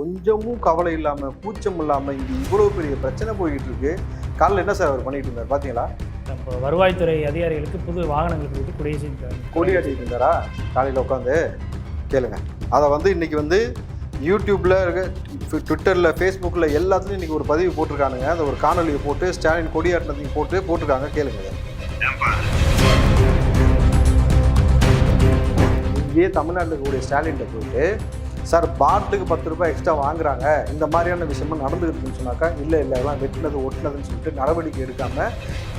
கொஞ்சமும் கவலை இல்லாமல் கூச்சம் இல்லாமல் இங்கே இவ்வளோ பெரிய பிரச்சனை போய்கிட்டு இருக்கு காலைல என்ன சார் அவர் பண்ணிட்டு இருந்தார்? பார்த்தீங்களா இப்போ வருவாய்த்துறை அதிகாரிகளுக்கு புது வாகனங்கள் கொடுத்து குடியரசு கொடியாட்டிட்டு இருந்தாரா. காலையில் உட்காந்து கேளுங்க. அதை வந்து இன்னைக்கு வந்து யூடியூப்பில் இருக்க ட்விட்டரில் ஃபேஸ்புக்கில் எல்லாத்துலேயும் இன்றைக்கி ஒரு பதிவு போட்டிருக்கானுங்க. அந்த ஒரு காணொலியை போட்டு ஸ்டாலின் கொடியாட்டினதையும் போட்டு போட்டிருக்காங்க. கேளுங்க. இங்கேயே தமிழ்நாட்டில் இருக்கக்கூடிய ஸ்டாலின்கிட்ட போயிட்டு சார் பாட்டிலுக்கு பத்து ரூபாய் எக்ஸ்ட்ரா வாங்குறாங்க. இந்த மாதிரியான விஷயமா நடந்துக்கிட்டுன்னு சொன்னாக்கா இல்லை இல்லை எல்லாம் வெட்டினது ஒட்டினதுன்னு சொல்லிட்டு நடவடிக்கை எடுக்காமல்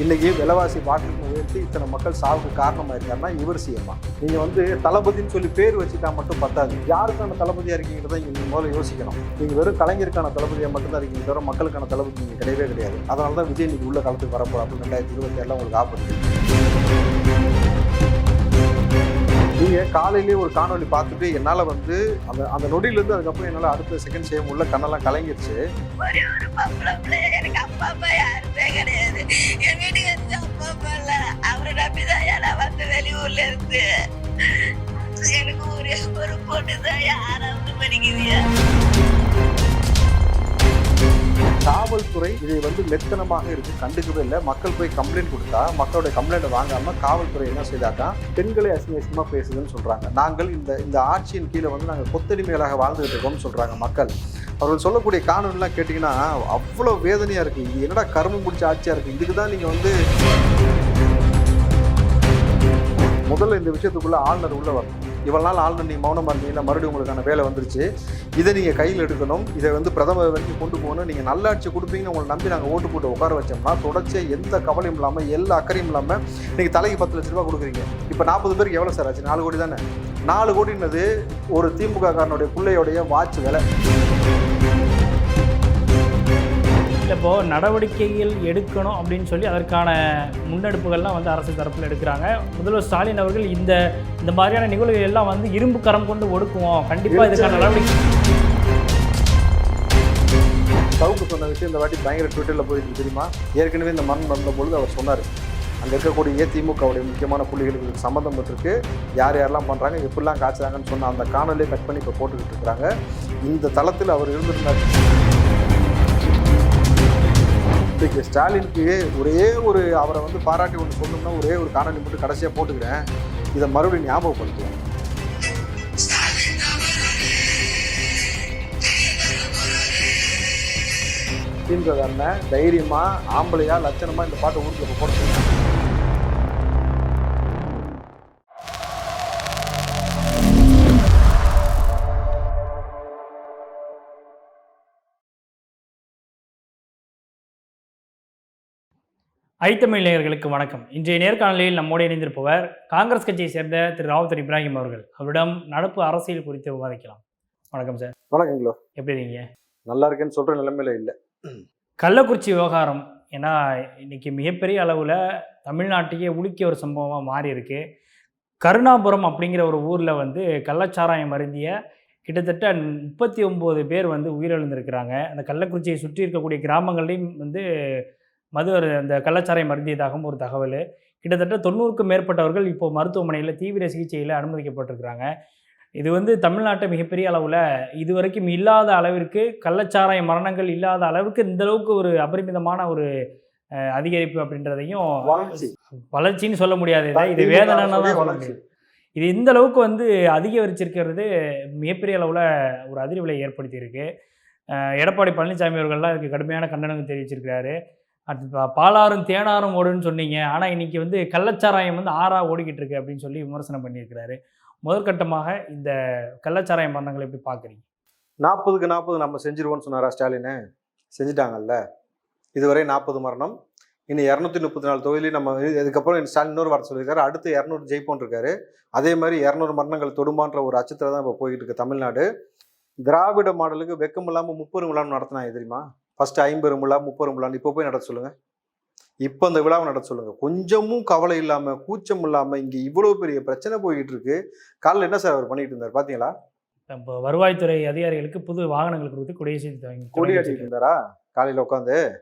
இன்றைக்கி விலைவாசி பாட்டிலுக்கு உயர்த்தி இத்தனை மக்கள் சாவுக்கு காரணமாக இருக்காருன்னா இவர் சிஎம்மா நீங்கள் வந்து தளபதின்னு சொல்லி பேர் வச்சுட்டா மட்டும் பத்தாது. யாருக்கான தளபதியாக இருக்கீங்கிறத நீங்கள் முதல்ல யோசிக்கணும். நீங்கள் வெறும் கலைஞருக்கான தளபதியாக மட்டும்தான் இருக்கீங்க தவிர மக்களுக்கான தளபதி நீங்கள் கிடையவே கிடையாது. அதனால தான் விஜய் இன்னைக்கு உள்ள காலத்துக்கு வரப்போகிறாப்பு ரெண்டாயிரத்தி இருபத்தி ஏழில் உங்களுக்கு ஆப்பர்ச்சுனிட்டி. நீங்கள் காலையிலேயே ஒரு காணொலி பார்த்துட்டு என்னால் வந்து அந்த அந்த நொடியிலேருந்து அதுக்கப்புறம் என்னால் அடுத்த செகண்ட் செய்ய முடியல கண்ணெல்லாம் கலங்கிருச்சு. ஒரு எனக்கு அப்பா கிடையாது. என் வீட்டுக்கு அப்பா அவரை நான் வந்து வெளியூர்ல இருந்து. எனக்கு ஒரே ஒரு பொண்ணு தான். யாராவது படிக்குதியா காவல்துறை இதை வந்து மெத்தனமாக இருக்கு கண்டுக்கவே இல்லை. மக்கள் போய் கம்ப்ளைண்ட் கொடுத்தா மக்களுடைய கம்ப்ளைண்ட் வாங்காம காவல்துறை என்ன செய்தாக்கா பெண்களை அசிங்கசியமா பேசுதுன்னு சொல்றாங்க. நாங்கள் இந்த இந்த ஆட்சியின் கீழே வந்து நாங்கள் கொத்தடிமைகளாக வாழ்ந்துகிட்டு இருக்கோம்னு சொல்றாங்க மக்கள். அவர்கள் சொல்லக்கூடிய காணொலிலாம் கேட்டிங்கன்னா அவ்வளோ வேதனையாக இருக்குது இது என்னடா கருமம் பிடிச்ச ஆட்சியாக இருக்குது இதுக்கு தான் நீங்கள் வந்து முதல்ல இந்த விஷயத்துக்குள்ளே ஆளுநர் உள்ள வரணும். இவ்வளவு நாள் ஆளுநர் நீங்கள் மௌனமாக இருந்தீங்கன்னா மறுபடியும் உங்களுக்கான வேலை வந்துருச்சு. இதை நீங்கள் கையில் எடுக்கணும். இதை வந்து பிரதமர் வரைக்கும் கொண்டு போகணும். நீங்கள் நல்லாட்சி கொடுப்பீங்கன்னு உங்களை நம்பி நாங்கள் ஓட்டு போட்டு உட்கார வச்சோம்னா தொடர்ச்சியாக எந்த கவலையும் இல்லாமல் எல்லா அக்கறையும் இல்லாமல் நீங்கள் தலைக்கு பத்து லட்ச ரூபாய் கொடுக்குறீங்க. இப்போ நாற்பது பேருக்கு எவ்வளோ சார் ஆச்சு? நாலு கோடி தானே? நாலு கோடின்னது ஒரு திமுக காரனுடைய பிள்ளையோடைய வாட்ச் விலை. இப்போ நடவடிக்கைகள் எடுக்கணும் அப்படின்னு சொல்லி அதற்கான முன்னெடுப்புகள்லாம் வந்து அரசு தரப்பில் எடுக்கிறாங்க. முதல்வர் ஸ்டாலின் அவர்கள் இந்த இந்த மாதிரியான நிகழ்வுகள் எல்லாம் வந்து இரும்பு கரம் கொண்டு ஒடுக்குவோம். கண்டிப்பாக இதுக்கான நடவடிக்கை. சவுக்கு சொன்ன விஷயம் இந்த வாட்டி பயங்கர ட்விட்டரில் போயிருக்கு தெரியுமா? ஏற்கனவே இந்த மண் வந்த பொழுது அவர் சொன்னார். அங்கே இருக்கக்கூடிய திமுகவுடைய முக்கியமான புள்ளிகளுக்கு சம்மந்தம் பட்டிருக்கு யார் யாரெல்லாம் பண்ணுறாங்க எப்படிலாம் காய்ச்சுறாங்கன்னு சொன்ன அந்த காணொலியை கட் பண்ணி இப்போ போட்டுக்கிட்டு இருக்கிறாங்க. இந்த தளத்தில் அவர் இருந்திருந்தார். இன்றைக்கு ஸ்டாலினுக்கு ஒரே ஒரு அவரை வந்து பாராட்டி ஒன்று சொல்லணும்னா ஒரே ஒரு காணொலி மட்டும் கடைசியாக போட்டுக்கிறேன். இதை மறுபடியும் ஞாபகப்படுத்துவோம். அப்படின்றது அண்ணன் தைரியமா ஆம்பளையா லட்சணமா இந்த பாட்டை ஊருக்கு போட்டு ஐத்தமிழ் நேயர்களுக்கு வணக்கம். இன்றைய நேர்காணலில் நம்மோடு இணைந்திருப்பவர் காங்கிரஸ் கட்சியை சேர்ந்த திரு. ராவுத்தர் இப்ராஹிம் அவர்கள். அவரிடம் நடப்பு அரசியல் குறித்து விவாதிக்கலாம். வணக்கம் சார் வணக்கங்களோ எப்படி இருக்கீங்க? நல்லா இருக்கேன்னு சொல்ற நிலைமையில இல்லை. கள்ளக்குறிச்சி விவகாரம் ஏன்னா இன்னைக்கு மிகப்பெரிய அளவில் தமிழ்நாட்டையே உலுக்கிய ஒரு சம்பவமாக மாறி இருக்கு கருணாபுரம் அப்படிங்கிற ஒரு ஊரில் வந்து கள்ளச்சாராயம் அருந்திய கிட்டத்தட்ட முப்பத்தி ஒம்பது பேர் வந்து உயிரிழந்திருக்கிறாங்க. அந்த கள்ளக்குறிச்சியை சுற்றி இருக்கக்கூடிய கிராமங்கள்லையும் வந்து மது அந்த கள்ளச்சாராயம் அருந்தியதாகவும் ஒரு தகவல். கிட்டத்தட்ட தொண்ணூறுக்கும் மேற்பட்டவர்கள் இப்போ மருத்துவமனையில் தீவிர சிகிச்சையில் அனுமதிக்கப்பட்டிருக்கிறாங்க. இது வந்து தமிழ்நாட்டை மிகப்பெரிய அளவில் இதுவரைக்கும் இல்லாத அளவிற்கு கள்ளச்சாராய மரணங்கள் இல்லாத அளவுக்கு இந்த அளவுக்கு ஒரு அபரிமிதமான ஒரு அதிகரிப்பு அப்படின்றதையும் வளர்ச்சி. வளர்ச்சின்னு சொல்ல முடியாது. இதை. இது திமுக வேதனை தான் அரசுடைய சொல்ல வளர்ச்சி. இது இந்த அளவுக்கு வந்து அதிகரிச்சிருக்கிறது மிகப்பெரிய அளவில் ஒரு அதிர்வலை ஏற்படுத்தியிருக்கு. எடப்பாடி பழனிசாமி அவர்கள்லாம் இதுக்கு கடுமையான கண்டனம் தெரிவிச்சிருக்கிறாரு. அடுத்து பாலாறும் தேனாரும் ஓடுன்னு சொன்னீங்க. ஆனால் இன்றைக்கி வந்து கள்ளச்சாராயம் வந்து ஆறா ஓடிக்கிட்டு இருக்கு அப்படின்னு சொல்லி விமர்சனம் பண்ணியிருக்கிறாரு. முதற்கட்டமாக இந்த கள்ளச்சாராய மரணங்களை எப்படி பார்க்குறீங்க நாற்பதுக்கு நாற்பது நம்ம செஞ்சிருவோம்னு சொன்னாரா ஸ்டாலின்? செஞ்சுட்டாங்கல்ல. இதுவரை நாற்பது மரணம். இனி இரநூத்தி முப்பத்தி நாலு தொகுதியிலையும் நம்ம இதுக்கப்புறம் ஸ்டாலின் இன்னொரு வார்த்தை சொல்லியிருக்காரு. அடுத்து இரநூறு ஜெயிப்போன் இருக்காரு. அதே மாதிரி இரநூறு மரணங்கள் தொடுமான்ற ஒரு அச்சத்தில் தான் இப்போ போய்கிட்டு இருக்கு தமிழ்நாடு. திராவிட மாடலுக்கு வெக்கம் இல்லாமல் முப்பெரும் விழா நடத்தினாங்க தெரியுமா? ஃபர்ஸ்ட் ஐம்பெரும் விழா முப்பெரும் விழான்னு இப்போ போய் நடத்த சொல்லுங்க. இப்போ அந்த விழாவை நடத்த சொல்லுங்க. கொஞ்சமும் கவலை இல்லாம கூச்சம் இல்லாம இங்க இவ்வளவு பெரிய பிரச்சனை போய்கிட்டு இருக்கு. காலைல என்ன சார் அவர் பண்ணிட்டு இருந்தார்? பாத்தீங்களா? இப்போ வருவாய்த்துறை அதிகாரிகளுக்கு புது வாகனங்கள் கொடுத்து குடியரசு கொடியாட்டிட்டு இருந்தாரா? காலையில உட்காந்து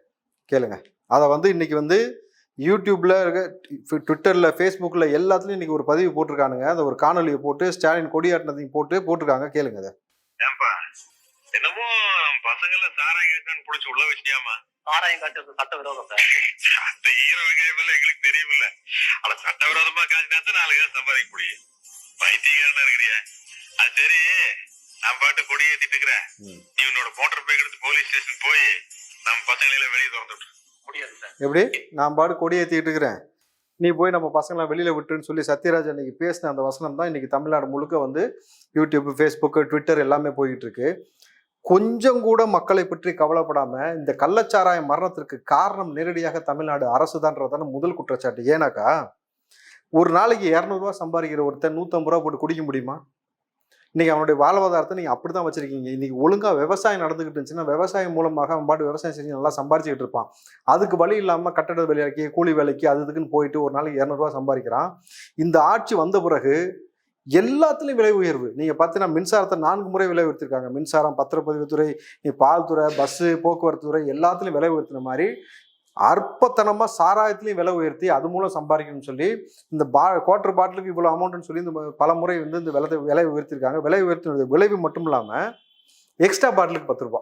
கேளுங்க. அதை வந்து இன்னைக்கு வந்து யூடியூப்ல இருக்க ட்வி- ட்விட்டர்ல ஃபேஸ்புக்ல எல்லாத்துலயும் இன்னைக்கு ஒரு பதிவு போட்டிருக்கானுங்க. அந்த ஒரு காணொலியை போட்டு ஸ்டாலின் கொடியாட்டினதையும் போட்டு போட்டிருக்காங்க. கேளுங்க அதை. என்னமோ நம்ம பசங்கள சாராயம் கேட்கணும்னு புடிச்சு உள்ள வச்சிட்டியாமா சாராயம் காட்டுறது சட்ட விரோதம் சார். அந்த ஈர வகையில எங்களுக்கு தெரியுமில்ல. ஆனா சட்டவிரோதமா காட்டினா தான் நாலு காசு சம்பாதிக்க முடியும் பைத்தியக்காரனா இருக்கிறிய. அது சரி நான் பாட்டு கொடி ஏத்திட்டு இருக்கிறேன். நீ உன்னோட மோட்டர் பைக் எடுத்து போலீஸ் ஸ்டேஷன் போய் நம்ம பசங்களை வெளியே திறந்து விட்டு முடியாது சார். எப்படி? நான் பாடு கொடி ஏற்றிக்கிட்டு இருக்கிறேன். நீ போய் நம்ம பசங்களை வெளியில் விட்டுன்னு சொல்லி சத்யராஜ் அன்னைக்கு பேசின அந்த வசனம் தான் இன்னைக்கு தமிழ்நாடு முழுக்க வந்து யூடியூப் ஃபேஸ்புக்கு ட்விட்டர் எல்லாமே போயிட்டு இருக்கு. கொஞ்சம் கூட மக்களை பற்றி கவலைப்படாம இந்த கள்ளச்சாராய மரணத்திற்கு காரணம் நேரடியாக தமிழ்நாடு அரசுதான்றதான முதல் குற்றச்சாட்டு. ஏன்னாக்கா ஒரு நாளைக்கு இரநூறுவா சம்பாதிக்கிற ஒருத்தன் நூற்றம்பது ரூபா போட்டு குடிக்க முடியுமா? இன்னைக்கு அவனுடைய வாழ்வாதாரத்தை நீங்கள் அப்படி தான் வச்சிருக்கீங்க. இன்னைக்கு ஒழுங்காக விவசாயம் நடந்துகிட்டு இருந்துச்சுன்னா விவசாயம் மூலமாக அவன் பாட்டு விவசாயம் செஞ்சு நல்லா சம்பாரிச்சுக்கிட்டு இருப்பான். அதுக்கு வழி இல்லாமல் கட்டட வேலைக்கு கூலி வேலைக்கு அது இதுக்குன்னு போயிட்டு ஒரு நாளைக்கு இரநூறுவா சம்பாதிக்கிறான். இந்த ஆட்சி வந்த பிறகு எல்லாத்துலேயும் விலை உயர்வு. நீங்கள் பார்த்தீங்கன்னா மின்சாரத்தை நான்கு முறை விலை உயர்த்திருக்காங்க. மின்சாரம் பத்திரப்பதிவுத்துறை நீ பால்துறை பஸ்ஸு போக்குவரத்து துறை எல்லாத்துலேயும் விலை உயர்த்தின மாதிரி அற்பத்தனமாக சாராயத்துலேயும் விலை உயர்த்தி அது மூலம் சம்பாதிக்கணும்னு சொல்லி இந்த பா குவார்டர் பாட்டிலுக்கு இவ்வளோ அமௌண்ட்னு சொல்லி இந்த பல முறை வந்து இந்த விலை விலை உயர்த்திருக்காங்க. விலை உயர்த்தினது விளைவு மட்டும் இல்லாமல் எக்ஸ்ட்ரா பாட்டிலுக்கு பத்து ரூபா.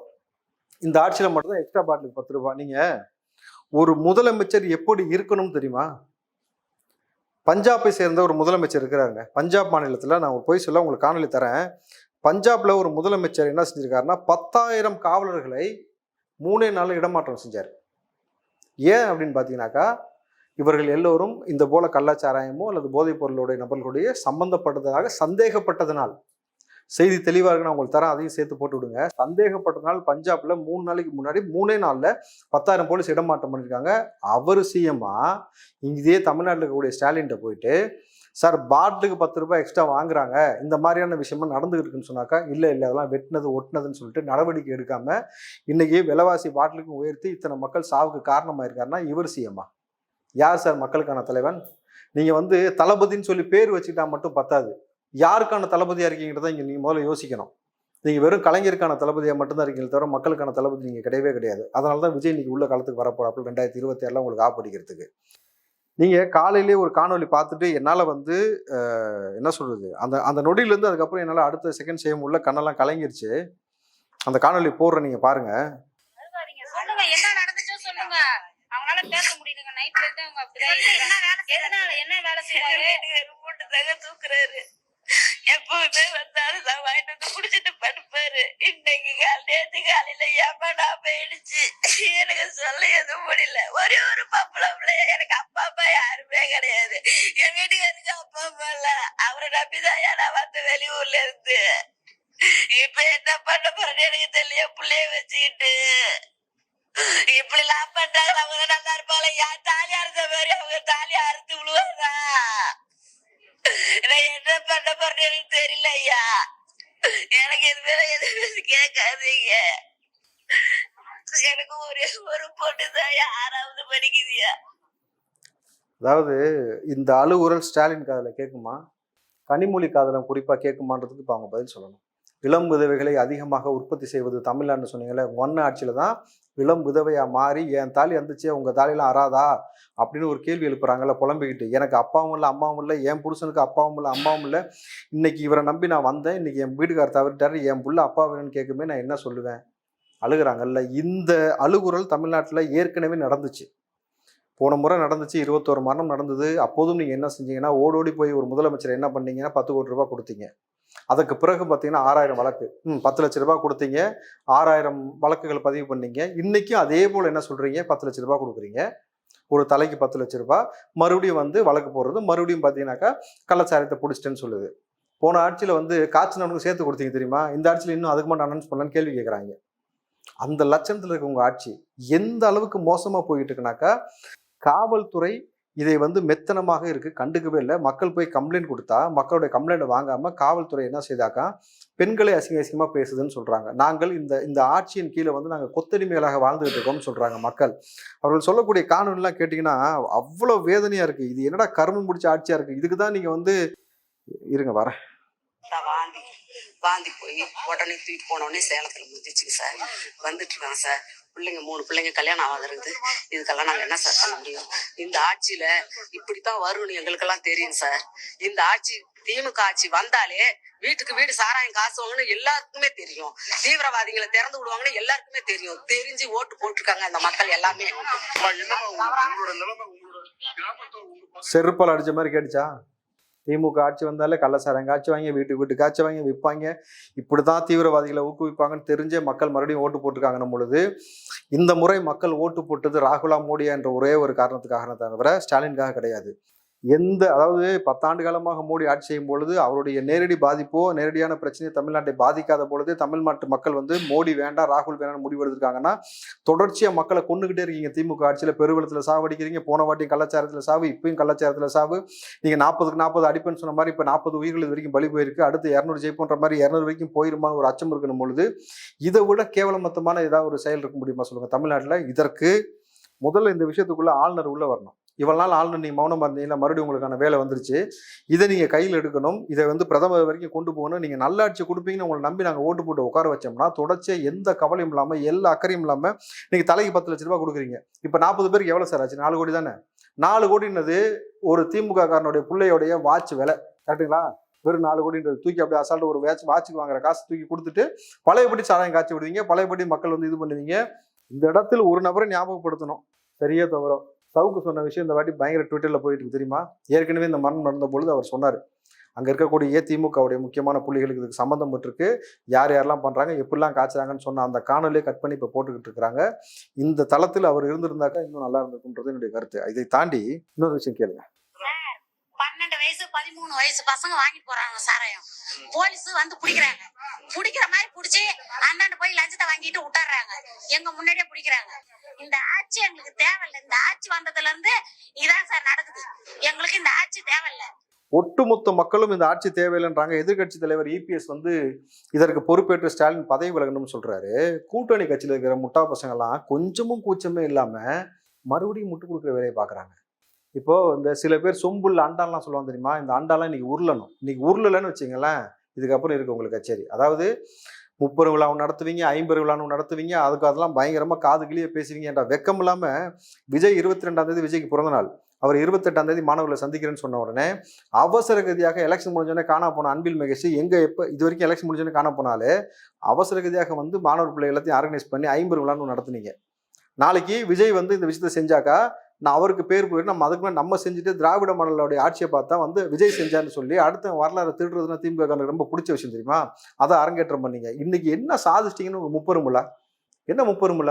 இந்த ஆட்சியில் மட்டும்தான் எக்ஸ்ட்ரா பாட்டிலுக்கு பத்து ரூபா. நீங்கள் ஒரு முதலமைச்சர் எப்படி இருக்கணும் தெரியுமா? பஞ்சாபை சேர்ந்த ஒரு முதலமைச்சர் இருக்கிறாருங்க. பஞ்சாப் மாநிலத்தில் நான் போய் பொய் சொல்ல உங்களுக்கு காணொலி தரேன். பஞ்சாப்ல ஒரு முதலமைச்சர் என்ன செஞ்சிருக்காருன்னா பத்தாயிரம் காவலர்களை மூணே நாள் இடமாற்றம் செஞ்சார். ஏன் அப்படின்னு பார்த்தீங்கன்னாக்கா இவர்கள் எல்லோரும் இந்த போல கள்ளாச்சாராயமோ அல்லது போதைப் பொருளுடைய நபர்களுடைய சம்பந்தப்பட்டதாக சந்தேகப்பட்டதனால் செய்தி தெளிவாக இருக்கு நான் உங்களுக்கு தரேன். அதையும் சேர்த்து போட்டு விடுங்க. சந்தேகப்பட்டதனால் பஞ்சாப்ல மூணு நாளைக்கு முன்னாடி மூணே நாளில் பத்தாயிரம் போலீஸ் இடமாற்றம் பண்ணியிருக்காங்க அவர் சிஎம்மா இதே தமிழ்நாட்டில் இருக்கக்கூடிய ஸ்டாலின்கிட்ட போயிட்டு சார் பாட்டிலுக்கு பத்து ரூபாய் எக்ஸ்ட்ரா வாங்குறாங்க. இந்த மாதிரியான விஷயமா நடந்துகிட்டு இருக்குன்னு சொன்னாக்கா இல்லை இல்லை அதெல்லாம் வெட்டினது ஒட்டினதுன்னு சொல்லிட்டு நடவடிக்கை எடுக்காம இன்னைக்கு விலைவாசி பாட்டிலுக்கும் உயர்த்தி இத்தனை மக்கள் சாவுக்கு காரணமாயிருக்காருன்னா இவர் சிஎம்மா யார் சார் மக்களுக்கான தலைவன்? நீங்கள் வந்து தளபதின்னு சொல்லி பேர் வச்சுக்கிட்டா மட்டும் பத்தாது. யாருக்கான தளபதியா இருக்கீங்கிறத இங்க நீங்க முதல்ல யோசிக்கணும். நீங்க வெறும் கலைஞருக்கான தளபதியா மட்டும்தான் இருக்கீங்க தவிர மக்களுக்கான தளபதி நீங்க கிடையவே கிடையாது. அதனால தான் விஜய் இன்னைக்கு உள்ள காலத்துக்கு வரப்போறாப்புல ரெண்டாயிரத்தி இருபத்தி ஏழுல உங்களுக்கு ஆப்படிக்கிறதுக்கு நீங்க காலையிலேயே ஒரு காணொளி பார்த்துட்டு என்னால வந்து என்ன சொல்றது? அந்த அந்த நொடியிலேருந்து அதுக்கப்புறம் என்னால அடுத்த செகண்ட் செய்ய முடியல. கண்ணெல்லாம் கலங்கிருச்சு. அந்த காணொளி போடுற நீங்க பாருங்க. சொல்லுங்க. என்ன நடந்துச்சோ சொல்லுங்க. அவங்களால பேச முடியலங்க நைட்ல இருந்து அவங்க அப்படிதான் என்ன வேலை எதனால எப்பவுமே வந்தாலும் நான் வாங்கிட்டு வந்து குடிச்சிட்டு படுப்பாரு. இன்னைக்கு கால நேற்று காலையில ஏமா நான் போயிடுச்சு. எனக்கு சொல்ல எதுவும் முடியல. ஒரே ஒரு பப்பளம் எனக்கு அப்பா அம்மா யாருமே கிடையாது. என் வீட்டுக்காருக்கு அப்பா அம்மா இல்ல. அவரை நம்பிதான் நான் வந்து வெளியூர்ல இருந்து? இப்ப என்ன பண்ண போறேன்னு எனக்கு தெரியல பிள்ளைய வச்சுக்கிட்டு. இப்படி எல்லாம் பண்றாங்க அவங்க நல்லா இருப்பாங்க யார் தாலியா அறுத்த மாதிரி அவங்க தாலி அறுத்து விழுவாரா நான் என்ன பண்ண போறேன்னு எனக்கு தெரியல ஐயா. எனக்கு இது எதுவும் கேட்காதீங்க. எனக்கு ஒரே ஒரு பொண்ணு தான் ஆறாவது படிக்குதுயா அதாவது இந்த அழுகுரல் ஸ்டாலின் காதுல கேட்குமா கனிமொழி காதலம் குறிப்பா கேட்குமான்றதுக்கு இப்போ அவங்க பதில் சொல்லணும். இளம் விதவைகளை அதிகமாக உற்பத்தி செய்வது தமிழ்நாடுன்னு சொன்னீங்களே ஒன்ன ஆட்சியில் தான் இளம் விதவையாக மாறி என் தாலி வந்துச்சு உங்கள் தாலிலாம் அறாதா? அப்படின்னு ஒரு கேள்வி எழுப்புறாங்கல்ல புலம்பிக்கிட்டு. எனக்கு அப்பாவும் இல்லை அம்மாவும் இல்லை என் புருஷனுக்கு அப்பாவும் இல்லை அம்மாவும் இல்லை. இன்னைக்கு இவரை நம்பி நான் வந்தேன் இன்னைக்கு என் வீட்டுக்கார் தவறிட்டாரு என் புள்ள அப்பா வேணும்னு கேட்குமே நான் என்ன சொல்லுவேன்? அழுகுறாங்கல்ல. இந்த அழுகுறல் தமிழ்நாட்டில் ஏற்கனவே நடந்துச்சு. போன முறை நடந்துச்சு இருபத்தோரு மரணம் நடந்தது. அப்போதும் நீங்கள் என்ன செஞ்சீங்கன்னா ஓடோடி போய் ஒரு முதலமைச்சர் என்ன பண்ணீங்கன்னா பத்து கோடி ரூபா கொடுத்தீங்க. அதுக்கு பிறகு பார்த்தீங்கன்னா ஆறாயிரம் வழக்கு. ம் பத்து லட்ச ரூபாய் கொடுத்தீங்க. ஆறாயிரம் வழக்குகள் பதிவு பண்ணீங்க. இன்னைக்கும் அதே போல் என்ன சொல்கிறீங்க பத்து லட்ச ரூபாய் கொடுக்குறீங்க. ஒரு தலைக்கு பத்து லட்ச ரூபாய். மறுபடியும் வந்து வழக்கு போடுறது. மறுபடியும் பார்த்தீங்கன்னாக்கா கள்ளச்சாரத்தை பிடிச்சிட்டேன்னு சொல்லுது. போன ஆட்சியில் வந்து காய்ச்சினவனுக்கு சேர்த்து கொடுத்தீங்க தெரியுமா? இந்த ஆட்சியில் இன்னும் அதுக்கு மட்டும் அனௌன்ஸ் பண்ணலான்னு கேள்வி கேட்குறாங்க அந்த லட்சணத்தில் இருக்க உங்கள் ஆட்சி எந்த அளவுக்கு மோசமாக போயிட்டு இருக்குனாக்கா காவல்துறை இதை வந்து மெத்தனமாக இருக்கு கண்டுக்கவே இல்லை. மக்கள் போய் கம்ப்ளைண்ட் கொடுத்தா மக்களுடைய கம்ப்ளைண்ட் வாங்காம காவல்துறை என்ன செய்தாக்கா பெண்களை அசிங்க அசிங்கமாக பேசுதுன்னு சொல்றாங்க. நாங்கள் இந்த இந்த ஆட்சியின் கீழே வந்து நாங்கள் கொத்தடிமைகளாக வாழ்ந்துகிட்டு இருக்கோம்னு சொல்றாங்க மக்கள். அவர்கள் சொல்லக்கூடிய காணொலிலாம் கேட்டிங்கன்னா அவ்வளோ வேதனையா இருக்கு. இது என்னடா கருமம் பிடிச்ச ஆட்சியா இருக்கு? இதுக்கு தான் நீங்க வந்து இருங்க வரேன். வாந்தி வாந்தி போய் உடனே தூக்கி போனோடனே சேலத்துல முடிஞ்சிச்சுங்க சார். வந்துட்டு இருக்காங்க சார். பிள்ளைங்க மூணு பிள்ளைங்க கல்யாணம் ஆகாது இருக்குது இதுக்கெல்லாம் நாங்க என்ன சார் பண்ண முடியும்? இந்த ஆட்சியில இப்படித்தான் வரும்னு எங்களுக்கெல்லாம் தெரியும் சார் இந்த ஆட்சி திமுக ஆட்சி வந்தாலே வீட்டுக்கு வீடு சாராயம் காசு வாங்கணும் எல்லாருக்குமே தெரியும். தீவிரவாதிகளை திறந்து விடுவாங்கன்னு எல்லாருக்குமே தெரியும். தெரிஞ்சு ஓட்டு போட்டிருக்காங்க அந்த மக்கள் எல்லாமே. செருப்பால் அடிச்ச மாதிரி கேட்டுச்சா? திமுக ஆட்சி வந்தாலே கள்ளசாரம் காட்சி வாங்கி வீட்டுக்கு வீட்டு காட்சி வாங்கி விற்பாங்க. இப்படி தான் தீவிரவாதிகளை ஊக்குவிப்பாங்கன்னு தெரிஞ்சே மக்கள் மறுபடியும் ஓட்டு போட்டிருக்காங்கன்னும் பொழுது. இந்த முறை மக்கள் ஓட்டு போட்டது ராகுலா மோடியா என்ற ஒரே ஒரு காரணத்துக்காக தவிர ஸ்டாலினுக்காக கிடையாது. எந்த அதாவது பத்தாண்டு காலமாக மோடி ஆட்சி செய்யும் பொழுது அவருடைய நேரடி பாதிப்போ நேரடியான பிரச்சனையை தமிழ்நாட்டை பாதிக்காத பொழுது தமிழ் நாட்டு மக்கள் வந்து மோடி வேண்டாம் ராகுல் வேண்டாம் முடிவெடுத்திருக்காங்கன்னா தொடர்ச்சியாக மக்களை கொண்டுகிட்டே இருக்கீங்க. திமுக ஆட்சியில் பெருவெளத்தில் சாவடிக்கிறீங்க போன வாட்டி கள்ளச்சாரத்துல சாவு இப்பயும் கலாச்சாரத்தில் சாவு. நீங்கள் நாற்பதுக்கு நாற்பது அடிப்பேன்னு சொன்ன மாதிரி இப்போ நாற்பது உயிர்கள் இது வரைக்கும் பலி போயிருக்கு. அடுத்து இரநூறு ஜெயிப்போன்ற மாதிரி இரநூறு வரைக்கும் போயிருமான்னு ஒரு அச்சம் இருக்கணும் பொழுது இதை விட கேவலமத்தமான ஏதாவது ஒரு செயல் இருக்க முடியுமா சொல்லுங்கள் தமிழ்நாட்டில் இதற்கு முதல்ல இந்த விஷயத்துக்குள்ளே ஆளுநர் உள்ளே வரணும். இவ்வளவு நாள் ஆளுநர் நீங்கள் மௌனமாக இருந்தீங்கன்னா மறுபடியும் உங்களுக்கான வேலை வந்துருச்சு. இதை நீங்கள் கையில் எடுக்கணும். இதை வந்து பிரதமர் வரைக்கும் கொண்டு போகணும். நீங்கள் நல்லாட்சி கொடுப்பீங்கன்னு உங்களை நம்பி நாங்கள் ஓட்டு போட்டு உட்கார வச்சோம்னா தொடர்ச்சியாக எந்த கவலையும் இல்லாமல் எல்லா அக்கறையும் இல்லாமல் நீங்கள் தலைக்கு பத்து லட்ச ரூபா கொடுக்குறீங்க. இப்போ நாற்பது பேருக்கு எவ்வளோ சார் ஆச்சு? நாலு கோடி தானே? நாலு கோடின்றது ஒரு திமுக காரனுடைய பிள்ளையோடைய வாட்ச் விலை. கரெக்டுங்களா வெறும் நாலு கோடின்றது. தூக்கி அப்படியே அசால்ட்டு ஒரு வேட்ச் வாட்சுக்கு வாங்குற காசு தூக்கி கொடுத்துட்டு பழையபடி சாராயம் காய்ச்சி விடுவீங்க. பழையபடி மக்கள் வந்து இது பண்ணுவீங்க. இந்த இடத்துல ஒரு நபரை ஞாபகப்படுத்தணும். சரியா தவிர சவுக்கு சொன்ன விஷயம் இந்த வாட்டி பயங்கர ட்விட்டரில் போயிட்டு இருக்கு தெரியுமா? ஏற்கனவே இந்த மரணம் நடந்த பொழுது அவர் சொன்னார். அங்கே இருக்கக்கூடிய திமுகவுடைய முக்கியமான புள்ளிகளுக்கு இதுக்கு சம்மந்தம் பட்டிருக்கு யார் யாரெல்லாம் பண்ணுறாங்க எப்படிலாம் காய்ச்சாங்கன்னு சொன்ன அந்த காணொலியை கட் பண்ணி இப்போ போட்டுக்கிட்டு இருக்கிறாங்க. இந்த தளத்தில் அவர் இருந்திருந்தாக்கா இன்னும் நல்லா இருந்திருக்குன்றது என்னுடைய கருத்து. இதை தாண்டி இன்னொரு விஷயம் கேளுங்க. பன்னெண்டு வயசு பதிமூணு வயசு பசங்க வாங்கிட்டு போறாங்க சாராயம். போலீஸ் வந்து பிடிக்கிறாங்க. பிடிக்கிற மாதிரி பிடிச்சி அண்ணாண்டு போய் லஞ்சத்தை வாங்கிட்டு விட்டுறாங்க எங்க முன்னாடியே பிடிக்கிறாங்க. இந்த ஆட்சி எங்களுக்கு தேவையில்லை. இந்த ஆட்சி வந்ததுல இருந்து இதான் சார் நடக்குது. எங்களுக்கு இந்த ஆட்சி தேவையில்லை. ஒட்டுமொத்த மக்களும் இந்த ஆட்சி தேவையில்லைன்றாங்க. எதிர்க்கட்சி தலைவர் இபிஎஸ் வந்து இதற்கு பொறுப்பேற்று ஸ்டாலின் பதவி விலகணும்னு சொல்றாரு. கூட்டணி கட்சியில் இருக்கிற முட்டா பசங்கள்லாம் கொஞ்சமும் கூச்சமே இல்லாம மறுபடியும் முட்டு கொடுக்குற வேலையை பார்க்குறாங்க. இப்போ இந்த சில பேர் சொம்புள்ள அண்டாலாம் சொல்லுவாங்க தெரியுமா? இந்த அண்டாலாம் இன்னைக்கு உருளணும். இன்னைக்கு உருளலைன்னு வச்சுங்களேன் இதுக்கப்புறம் இருக்கு உங்களுக்கு கச்சேரி. அதாவது முப்பது விழாவும் நடத்துவீங்க ஐம்பது விழாவும் நடத்துவீங்க அதுக்கு அதெல்லாம் பயங்கரமாக காது கிளியே பேசுவீங்க என்ற வெக்கம் இல்லாமல் விஜய் இருபத்தி ரெண்டாம் தேதி விஜய்க்கு பிறந்த நாள். அவர் இருபத்தெட்டாம் தேதி மாணவர்களை சந்திக்கிறேன்னு சொன்ன உடனே அவசர கதியாக எலெக்ஷன் முடிஞ்சோடனே காணா போன அன்பில் மகேஷ் எங்க எப்போ இது வரைக்கும் எலெக்ஷன் முடிஞ்சோடனே காண போனாலே அவசர கதியாக வந்து மாணவர் பிள்ளை எல்லாத்தையும் ஆர்கனைஸ் பண்ணி ஐம்பது விழான்னு நடத்துனீங்க. நாளைக்கு விஜய் வந்து இந்த விஷயத்தை செஞ்சாக்கா நான் அவருக்கு பேர் போயிட்டு நம்ம அதுக்கு மேலே நம்ம செஞ்சுட்டு திராவிட மாடலோடைய ஆட்சியை பார்த்தா வந்து விஜய் செஞ்சான்னு சொல்லி அடுத்த வரலாறு திருடுறதுன்னா திமுக காரனுக்கு ரொம்ப பிடிச்ச விஷயம் தெரியுமா? அதை அரங்கேற்றம் பண்ணீங்க. இன்னைக்கு என்ன சாதிச்சிட்டீங்கன்னு ஒரு முப்பெரும் என்ன முப்பெரும்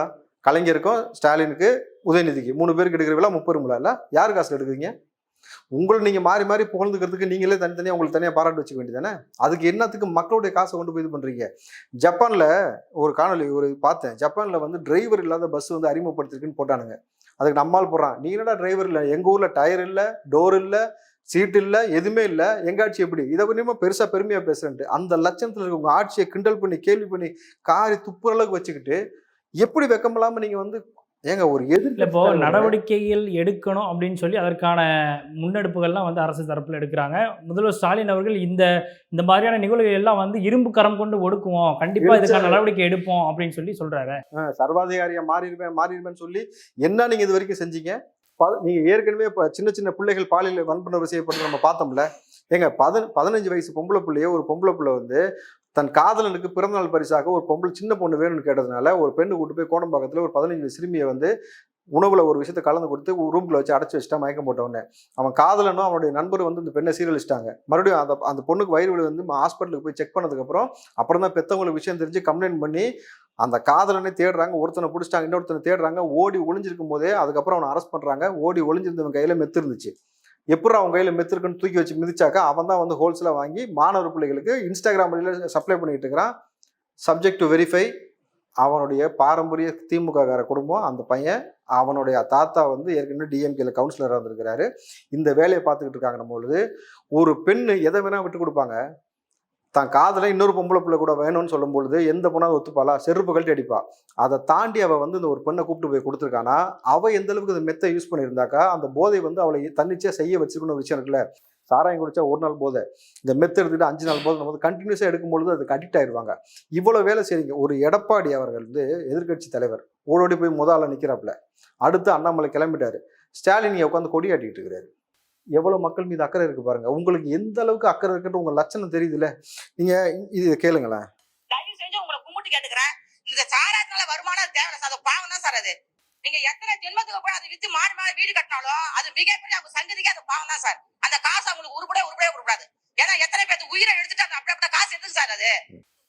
கலைஞருக்கும் ஸ்டாலினுக்கு உதயநிதிக்கு மூணு பேருக்கு எடுக்கிற விழா முப்பெரும் இல்லை? யார் காசுல எடுக்கிறீங்க? உங்களை நீங்கள் மாறி மாறி புகழ்ந்துக்கிறதுக்கு நீங்களே தனித்தனியாக உங்களுக்கு தனியாக பாராட்டு வச்சுக்க வேண்டியதானே அதுக்கு என்னத்துக்கு மக்களுடைய காசை கொண்டு போய் இது பண்ணுறீங்க ஜப்பானில் ஒரு காணொலி ஒரு பார்த்தேன். ஜப்பானில் வந்து டிரைவர் இல்லாத பஸ் வந்து அறிமுகப்படுத்திருக்குன்னு போட்டானுங்க. அதுக்கு நம்மால் போடுறான் நீ என்னடா டிரைவர் இல்லை? எங்கள் ஊரில் டயர் இல்லை டோர் இல்லை சீட் இல்லை எதுவுமே இல்லை. எங்கள் ஆட்சி எப்படி? இதை பண்ணியுமா பெருசாக பெருமையாக பேசுகிறேன்ட்டு அந்த லட்சணத்தில் இருக்க உங்கள் ஆட்சியை கிண்டல் பண்ணி கேள்வி பண்ணி காரி துப்புற அளவுக்கு வச்சுக்கிட்டு எப்படி வெக்கமில்லாமல் நீங்கள் வந்து ஏங்க ஒரு எதிர்ப்பு இப்போ நடவடிக்கைகள் எடுக்கணும் அப்படின்னு சொல்லி அதற்கான முன்னெடுப்புகள்லாம் வந்து அரசு தரப்பில் எடுக்கிறாங்க. முதல்வர் ஸ்டாலின் அவர்கள் இந்த இந்த மாதிரியான நிகழ்வுகள் எல்லாம் வந்து இரும்பு கரம் கொண்டு ஒடுக்குவோம். கண்டிப்பா இதுக்கான நடவடிக்கை எடுப்போம் அப்படின்னு சொல்லி சொல்றாரு. சர்வாதிகாரியா மாறிடுவேன் மாறிடுவேன்னு சொல்லி என்ன நீங்க இது வரைக்கும் செஞ்சீங்க? ப- நீங்க ஏற்கனவே இப்ப சின்ன சின்ன பிள்ளைகள் பாலியல் வன்புணர்வு செய்யப்படுறது நம்ம பார்த்தோம்ல. ஏங்க பத பதினஞ்சு வயசு பொம்பளை பிள்ளைய ஒரு பொம்பளை பிள்ளை வந்து தன் காதலனுக்கு பிறந்தநாள் பரிசாக ஒரு பொம்பளை சின்ன பொண்ணு வேணும்னு கேட்டதுனால ஒரு பெண்ணு கூட்டு போய் கோடம்பாக்கத்துல ஒரு பதினஞ்சு சிறுமியை வந்து உணவுல ஒரு விஷயத்தை கலந்து கொடுத்து ரூம்ல வச்சு அடைச்சு வச்சுட்டா மயக்கம் போட்டவொடனே அவன் காதலனும் அவனுடைய நண்பர் வந்து இந்த பெண்ணை சீரழிச்சிட்டாங்க. மறுபடியும் அந்த அந்த பொண்ணுக்கு வயிறு வலி வந்து ஹாஸ்பிட்டலுக்கு போய் செக் பண்ணதுக்கப்புறம் அப்புறம் தான் பெத்தவங்களுக்கு விஷயம் தெரிஞ்சு கம்ப்ளைண்ட் பண்ணி அந்த காதலனை தேடுறாங்க ஒருத்தனை பிடிச்சிட்டாங்க இன்னொருத்தனை தேடுறாங்க ஓடி ஒளிஞ்சிருக்கும் போதே அதுக்கப்புறம் அவனை அரெஸ்ட் பண்றாங்க. ஓடி ஒளிஞ்சிருந்தவன் கையில மெத்து இருந்துச்சு. எப்படி அவன் கையில் மெத்திருக்குன்னு தூக்கி வச்சு மிதிச்சாக்கா அவன் தான் வந்து ஹோல்சேலாக வாங்கி மாணவர் பிள்ளைகளுக்கு இன்ஸ்டாகிராம் வழியில் சப்ளை பண்ணிட்டு இருக்கிறான். சப்ஜெக்ட் டு வெரிஃபை அவனுடைய பாரம்பரிய திமுககார குடும்பம் அந்த பையன் அவனுடைய தாத்தா வந்து ஏற்கனவே டிஎம்கேல கவுன்சிலராக இருந்திருக்கிறாரு. இந்த வேலையை பார்த்துக்கிட்டு இருக்காங்க பொழுது. ஒரு பெண்ணு எதை வேணால் விட்டு கொடுப்பாங்க. தான் காதல இன்னொரு பொம்பளை பிள்ளை கூட வேணும்னு சொல்லும் பொழுது எந்த பொண்ணாவது ஒத்துப்பாளா? செருப்பு கழட்டி அடிப்பா. அதை தாண்டி அவள் வந்து இந்த ஒரு பெண்ணை கூப்பிட்டு போய் கொடுத்துருக்கானா? அவள் எந்த அளவுக்கு இந்த மெத்தை யூஸ் பண்ணியிருந்தாக்கா அந்த போதை வந்து அவளை தன்னிச்சையாக செய்ய வச்சிருக்கணும் விஷயம் இருக்குல்ல. சாராயம் குடிச்சா ஒரு நாள் போதை. இந்த மெத்தை எடுத்துட்டு அஞ்சு நாள் போதை. நம்ம கண்டினியூஸாக எடுக்கும்பொழுது அது அதுக்கு அடிக்ட் ஆயிடுவாங்க இவ்வளோ வேலை செய்றீங்க. ஒரு எடப்பாடி அவர்கள் வந்து எதிர்க்கட்சி தலைவர். ஓடோடி போய் முதல்ல நிற்கிறாப்புல அடுத்து அண்ணாமலை கிளம்பிட்டாரு. ஸ்டாலின் உட்காந்து கொடி ஆட்டிக்கிட்டு இருக்கிறாரு. எவ்வளவு மக்கள் மீது அக்கறை இருக்கு பாருங்க. உங்களுக்கு எந்த அளவுக்கு அக்கறை இருக்குன்னு உங்க லட்சணம் தெரியுதுல்ல? நீங்க இது கேளுங்களேன். தயவு செஞ்சு உங்களை கும்பிட்டு கேட்டுக்கிறேன். இந்த சாராத்தினால வருமானம் தேவை சார். அது பாவம் தான் சார் அது. நீங்க எத்தனை ஜென்மத்துக்கு கூட அதை வித்து மாறி மாறி வீடு கட்டினாலும் அது மிகப்பெரிய அவங்க சங்கதிக்கு அது பாவம் தான் சார். அந்த காசு அவங்களுக்கு உருப்படே உருப்படே உருப்படாது ஏன்னா எத்தனை பேர்த்து உயிரை எடுத்துட்டு அது அப்படியே காசு எதுக்கு சார் அது?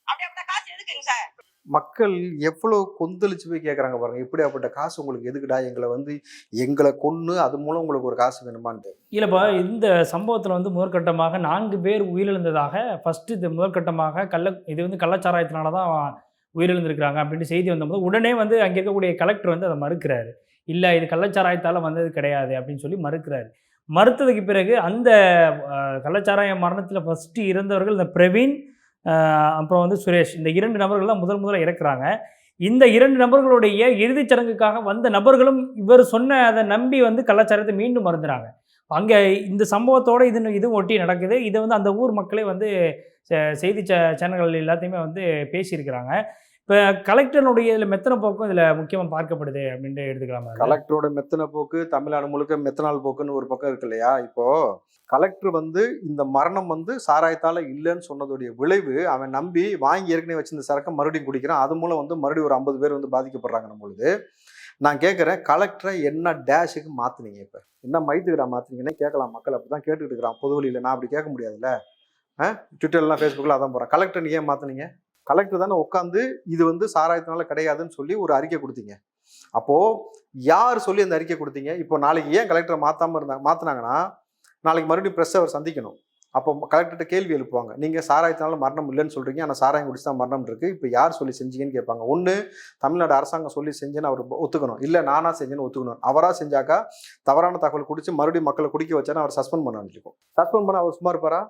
அப்படியே காசு எதுக்குங்க சார்? மக்கள் எவ்வளவு கொந்தளிச்சு போய் கேட்கறாங்க பாருங்க. இப்படியாப்பட்ட காசு உங்களுக்கு எதுக்குடா? எங்களை வந்து எங்களை கொன்னு அது மூலம் உங்களுக்கு ஒரு காசு வேணுமான்ட்டு. இல்லைப்பா இந்த சம்பவத்தில் வந்து முதற்கட்டமாக நான்கு பேர் உயிரிழந்ததாக ஃபஸ்ட்டு இது முதற்கட்டமாக கள்ள இது வந்து கள்ளச்சாராயத்தினால தான் உயிரிழந்திருக்கிறாங்க அப்படின்ட்டு செய்தி வந்தபோது உடனே வந்து அங்கே இருக்கக்கூடிய கலெக்டர் வந்து அதை மறுக்கிறாரு. இல்லை இது கள்ளச்சாராயத்தால் வந்தது கிடையாது அப்படின்னு சொல்லி மறுக்கிறாரு. மறுத்ததுக்கு பிறகு அந்த கள்ளச்சாராய மரணத்தில் ஃபஸ்ட்டு இறந்தவர்கள் இந்த பிரவீன் அப்புறம் வந்து சுரேஷ். இந்த இரண்டு நபர்கள்லாம் முதல் முதல்ல இறக்குறாங்க. இந்த இரண்டு நபர்களுடைய இறுதிச் சடங்குக்காக வந்த நபர்களும் இவர் சொன்ன அதை நம்பி வந்து கலாச்சாரத்தை மீண்டும் மறந்துறாங்க. அங்கே இந்த சம்பவத்தோட இது இதுவும் ஒட்டி நடக்குது. இதை வந்து அந்த ஊர் மக்களே வந்து செய்தி சே சேனல்கள் எல்லாத்தையுமே வந்து பேசியிருக்கிறாங்க. இப்போ கலெக்டருடைய இதில் மெத்தனை போக்கும் இதில் முக்கியமாக பார்க்கப்படுது அப்படின்ட்டு எடுத்துக்கலாமா? கலெக்டரோட மெத்தனை போக்கு தமிழ்நாடு முழுக்க மெத்தனால் போக்குன்னு ஒரு பக்கம் இருக்கு இல்லையா? இப்போ கலெக்டர் வந்து இந்த மரணம் வந்து சாராயத்தால் இல்லைன்னு சொன்னதுடைய விளைவு அவன் நம்பி வாங்கி ஏற்கனவே வச்சிருந்த சரக்கை மறுபடியும் குடிக்கிறான். அது மூலம் வந்து மறுபடியும் ஒரு ஐம்பது பேர் வந்து பாதிக்கப்படுறாங்க நம்மளுது நான் கேட்குறேன் கலெக்டரை என்ன டேஷுக்கு மாற்றினீங்க இப்போ? என்ன மைத்துக்கிடா மாற்றினீங்கன்னே கேட்கலாம் மக்கள். அப்படி தான் கேட்டுக்கிட்டு இருக்கிறான். பொது நான் அப்படி கேட்க முடியாதுல்ல. ஆ? ட்விட்டர்லாம் ஃபேஸ்புக்கில் அதான் போகிறேன் கலெக்டர் நீ ஏன் மாற்றினீங்க கலெக்டர் தானே உட்காந்து இது வந்து சாராயத்தினால கிடையாதுன்னு சொல்லி ஒரு அறிக்கை கொடுத்தீங்க. அப்போது யார் சொல்லி அந்த அறிக்கை கொடுத்தீங்க? இப்போ நாளைக்கு ஏன் கலெக்டரை மாற்றாமல் இருந்தாங்க மாற்றினாங்கன்னா நாளைக்கு மறுபடியும் ப்ரெஸ் அவர் சந்திக்கணும். அப்போ கலெக்டர்கிட்ட கேள்வி எழுப்புவாங்க. நீங்கள் சாராயத்தினால மரணம் இல்லைன்னு சொல்கிறீங்க ஆனால் சாராயம் குடிச்சு தான் மரணம் இருக்குது இப்போ யார் சொல்லி செஞ்சீங்கன்னு கேட்பாங்க. ஒன்று தமிழ்நாடு அரசாங்கம் சொல்லி செஞ்சேன்னு அவர் ஒத்துக்கணும். இல்லை நானாக செஞ்சேன்னு ஒத்துக்கணும். அவராக செஞ்சாக்கா தவறான தகவல் குடிச்சு மறுபடியும் மக்களை குடிக்க வச்சானா அவர் சஸ்பெண்ட் பண்ண வேண்டியிருக்கும். சஸ்பெண்ட் பண்ண அவர் சும்மா இருப்பாரா?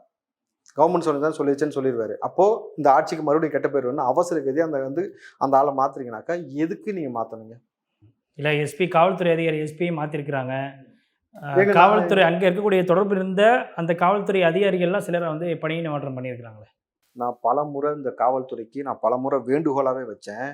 கவர்மெண்ட் சொல்லி தான் சொல்லிச்சுன்னு சொல்லிடுவாரு. அப்போ இந்த ஆட்சிக்கு மறுபடியும் கெட்ட பேர் வேணும் அவசர கதி அந்த வந்து அந்த ஆளை மாற்றுறீங்கனாக்கா எதுக்கு நீங்கள் மாற்றணுங்க இல்லை எஸ்பி காவல்துறை அதிகாரி எஸ்பியை மாற்றிருக்கிறாங்க காவல்துறை அங்கே இருக்கக்கூடிய தொடர்பு இருந்த அந்த காவல்துறை அதிகாரிகள்லாம் சிலரை வந்து பணியிட மாற்றம் பண்ணியிருக்கிறாங்களே. நான் பல முறை இந்த காவல்துறைக்கு நான் பல முறை வேண்டுகோளாகவே வச்சேன்.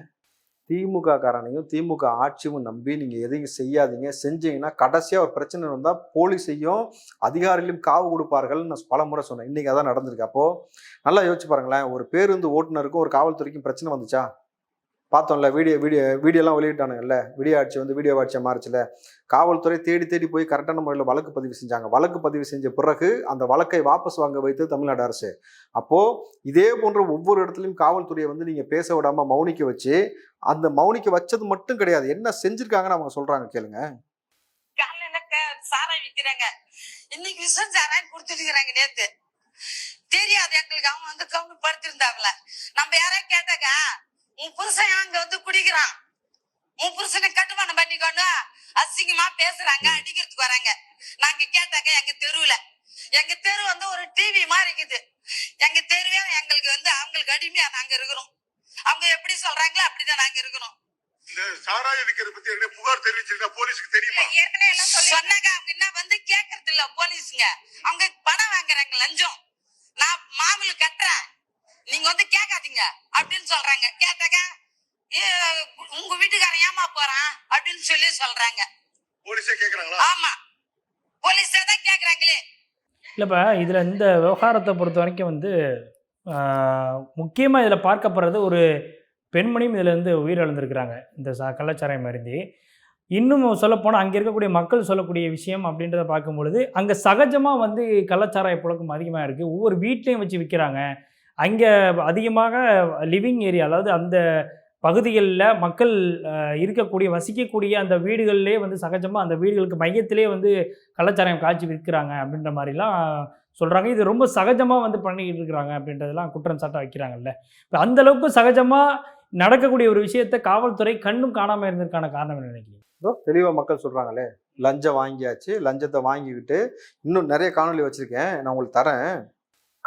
திமுக காரனையும் திமுக ஆட்சியும் நம்பி நீங்கள் எதையும் செய்யாதீங்க. செஞ்சீங்கன்னா கடைசியாக ஒரு பிரச்சனை வந்தால் போலீஸையும் அதிகாரிகளையும் காவு கொடுப்பார்கள்னு நான் பல முறை சொன்னேன். இன்றைக்கி அதான் நடந்திருக்கு. அப்போது நல்லா யோசிச்சு பாருங்களேன் ஒரு பேருந்து ஓட்டுநருக்கும் ஒரு காவல்துறைக்கும் பிரச்சனை வந்துச்சா? பார்த்தோம்ல வீடியோ வீடியோ வீடியோலாம் வெளியிட்டானுங்கல்ல வீடியோ ஆட்சி வந்து வீடியோ ஆட்சியாக மாறுச்சுல. காவல்துறை தேடி தேடி போய் கரெக்டான முறையில் வழக்கு பதிவு செஞ்சாங்க. வழக்கு பதிவு செஞ்ச பிறகு அந்த வழக்கை வாபஸ் வாங்க வைத்து தமிழ்நாடு அரசு. அப்போது இதே போன்ற ஒவ்வொரு இடத்துலையும் காவல்துறையை வந்து நீங்கள் பேச விடாமல் மௌனிக்க வச்சு அந்த மௌனிக்க வச்சது மட்டும் கிடையாது. என்ன செஞ்சுருக்காங்கன்னு அவங்க சொல்கிறாங்க கேளுங்க. காலையில க- இன்னைக்கு விஷம் சாராயம் கொடுத்துருக்கிறாங்க நேத்து. தெரியாது எங்களுக்கு. அவங்க வந்து கவுண்ட் படுத்திருந்தாங்களே நம்ம யாராவது கேட்டாக்கா உன் புருஷன் அங்க வந்து குடிக்கிறான். உன் புருஷனை கட்டுமானம் பண்ணிக்கொண்டு அசிங்கமா பேசுறாங்க அடிக்கிறதுக்கு வராங்க. நாங்க கேட்டாக்க எங்க தெருவுல. எங்க தெரு வந்து ஒரு டிவி மாதிரி இருக்குது. எங்க தெருவே எங்களுக்கு வந்து அவங்களுக்கு அடிமையா நாங்க இருக்கிறோம். அவங்க எப்படி சொல்றாங்களோ அப்படிதான் நாங்க இருக்கிறோம். இந்த சாராயம் விற்கிறத பத்தி என்ன புகார் தெரிவிச்சிருக்கா போலீஸுக்கு தெரியுமா? சொன்னாங்க. அவங்க என்ன வந்து கேக்குறது இல்ல போலீஸுங்க. அவங்க பணம் வாங்குறாங்க லஞ்சம். நான் மாமூல் கட்டுறேன். நீங்க வந்து கேட்காதீங்க அப்படின்னு சொல்றாங்க. கேட்டாக்க "ஏ, உங்க வீட்டுக்காரன் ஏமா போறான்? அப்படின்னு சொல்லி சொல்றாங்க. போலீஸே கேக்குறாங்களா? ஆமா. போலீஸே தான் கேக்குறாங்களே. இல்லைப்பா இதில் இந்த விவகாரத்தை பொறுத்த வரைக்கும் வந்து முக்கியமாக இதில் பார்க்கப்படுறது ஒரு பெண்மணியும் இதில் வந்து உயிரிழந்திருக்கிறாங்க இந்த ச கள்ளச்சாராயம் மருந்தி. இன்னும் சொல்லப்போனால் அங்கே இருக்கக்கூடிய மக்கள் சொல்லக்கூடிய விஷயம் அப்படின்றத பார்க்கும் பொழுது அங்கே சகஜமாக வந்து கள்ளச்சாராய புழக்கம் அதிகமாக இருக்குது ஒவ்வொரு வீட்லேயும் வச்சு விற்கிறாங்க அங்கே அதிகமாக லிவிங் ஏரியா அதாவது அந்த பகுதிகளில் மக்கள் இருக்கக்கூடிய வசிக்கக்கூடிய அந்த வீடுகள்லேயே வந்து சகஜமாக அந்த வீடுகளுக்கு மையத்திலே வந்து கலாச்சாரம் காட்சி விற்கிறாங்க அப்படின்ற மாதிரிலாம் சொல்கிறாங்க இது ரொம்ப சகஜமாக வந்து பண்ணிக்கிட்டு இருக்கிறாங்க அப்படின்றதெல்லாம் குற்றம் சாட்டாக வைக்கிறாங்கல்ல. இப்போ அந்தளவுக்கு சகஜமாக நடக்கக்கூடிய ஒரு விஷயத்தை காவல்துறை கண்ணும் காணாமல் இருந்ததுக்கான காரணம் என்ன நினைக்கிறீங்க? இதோ மக்கள் சொல்கிறாங்களே லஞ்சம் வாங்கியாச்சு. லஞ்சத்தை வாங்கிக்கிட்டு இன்னும் நிறைய காணொளி வச்சுருக்கேன். நான் உங்களுக்கு தரேன்.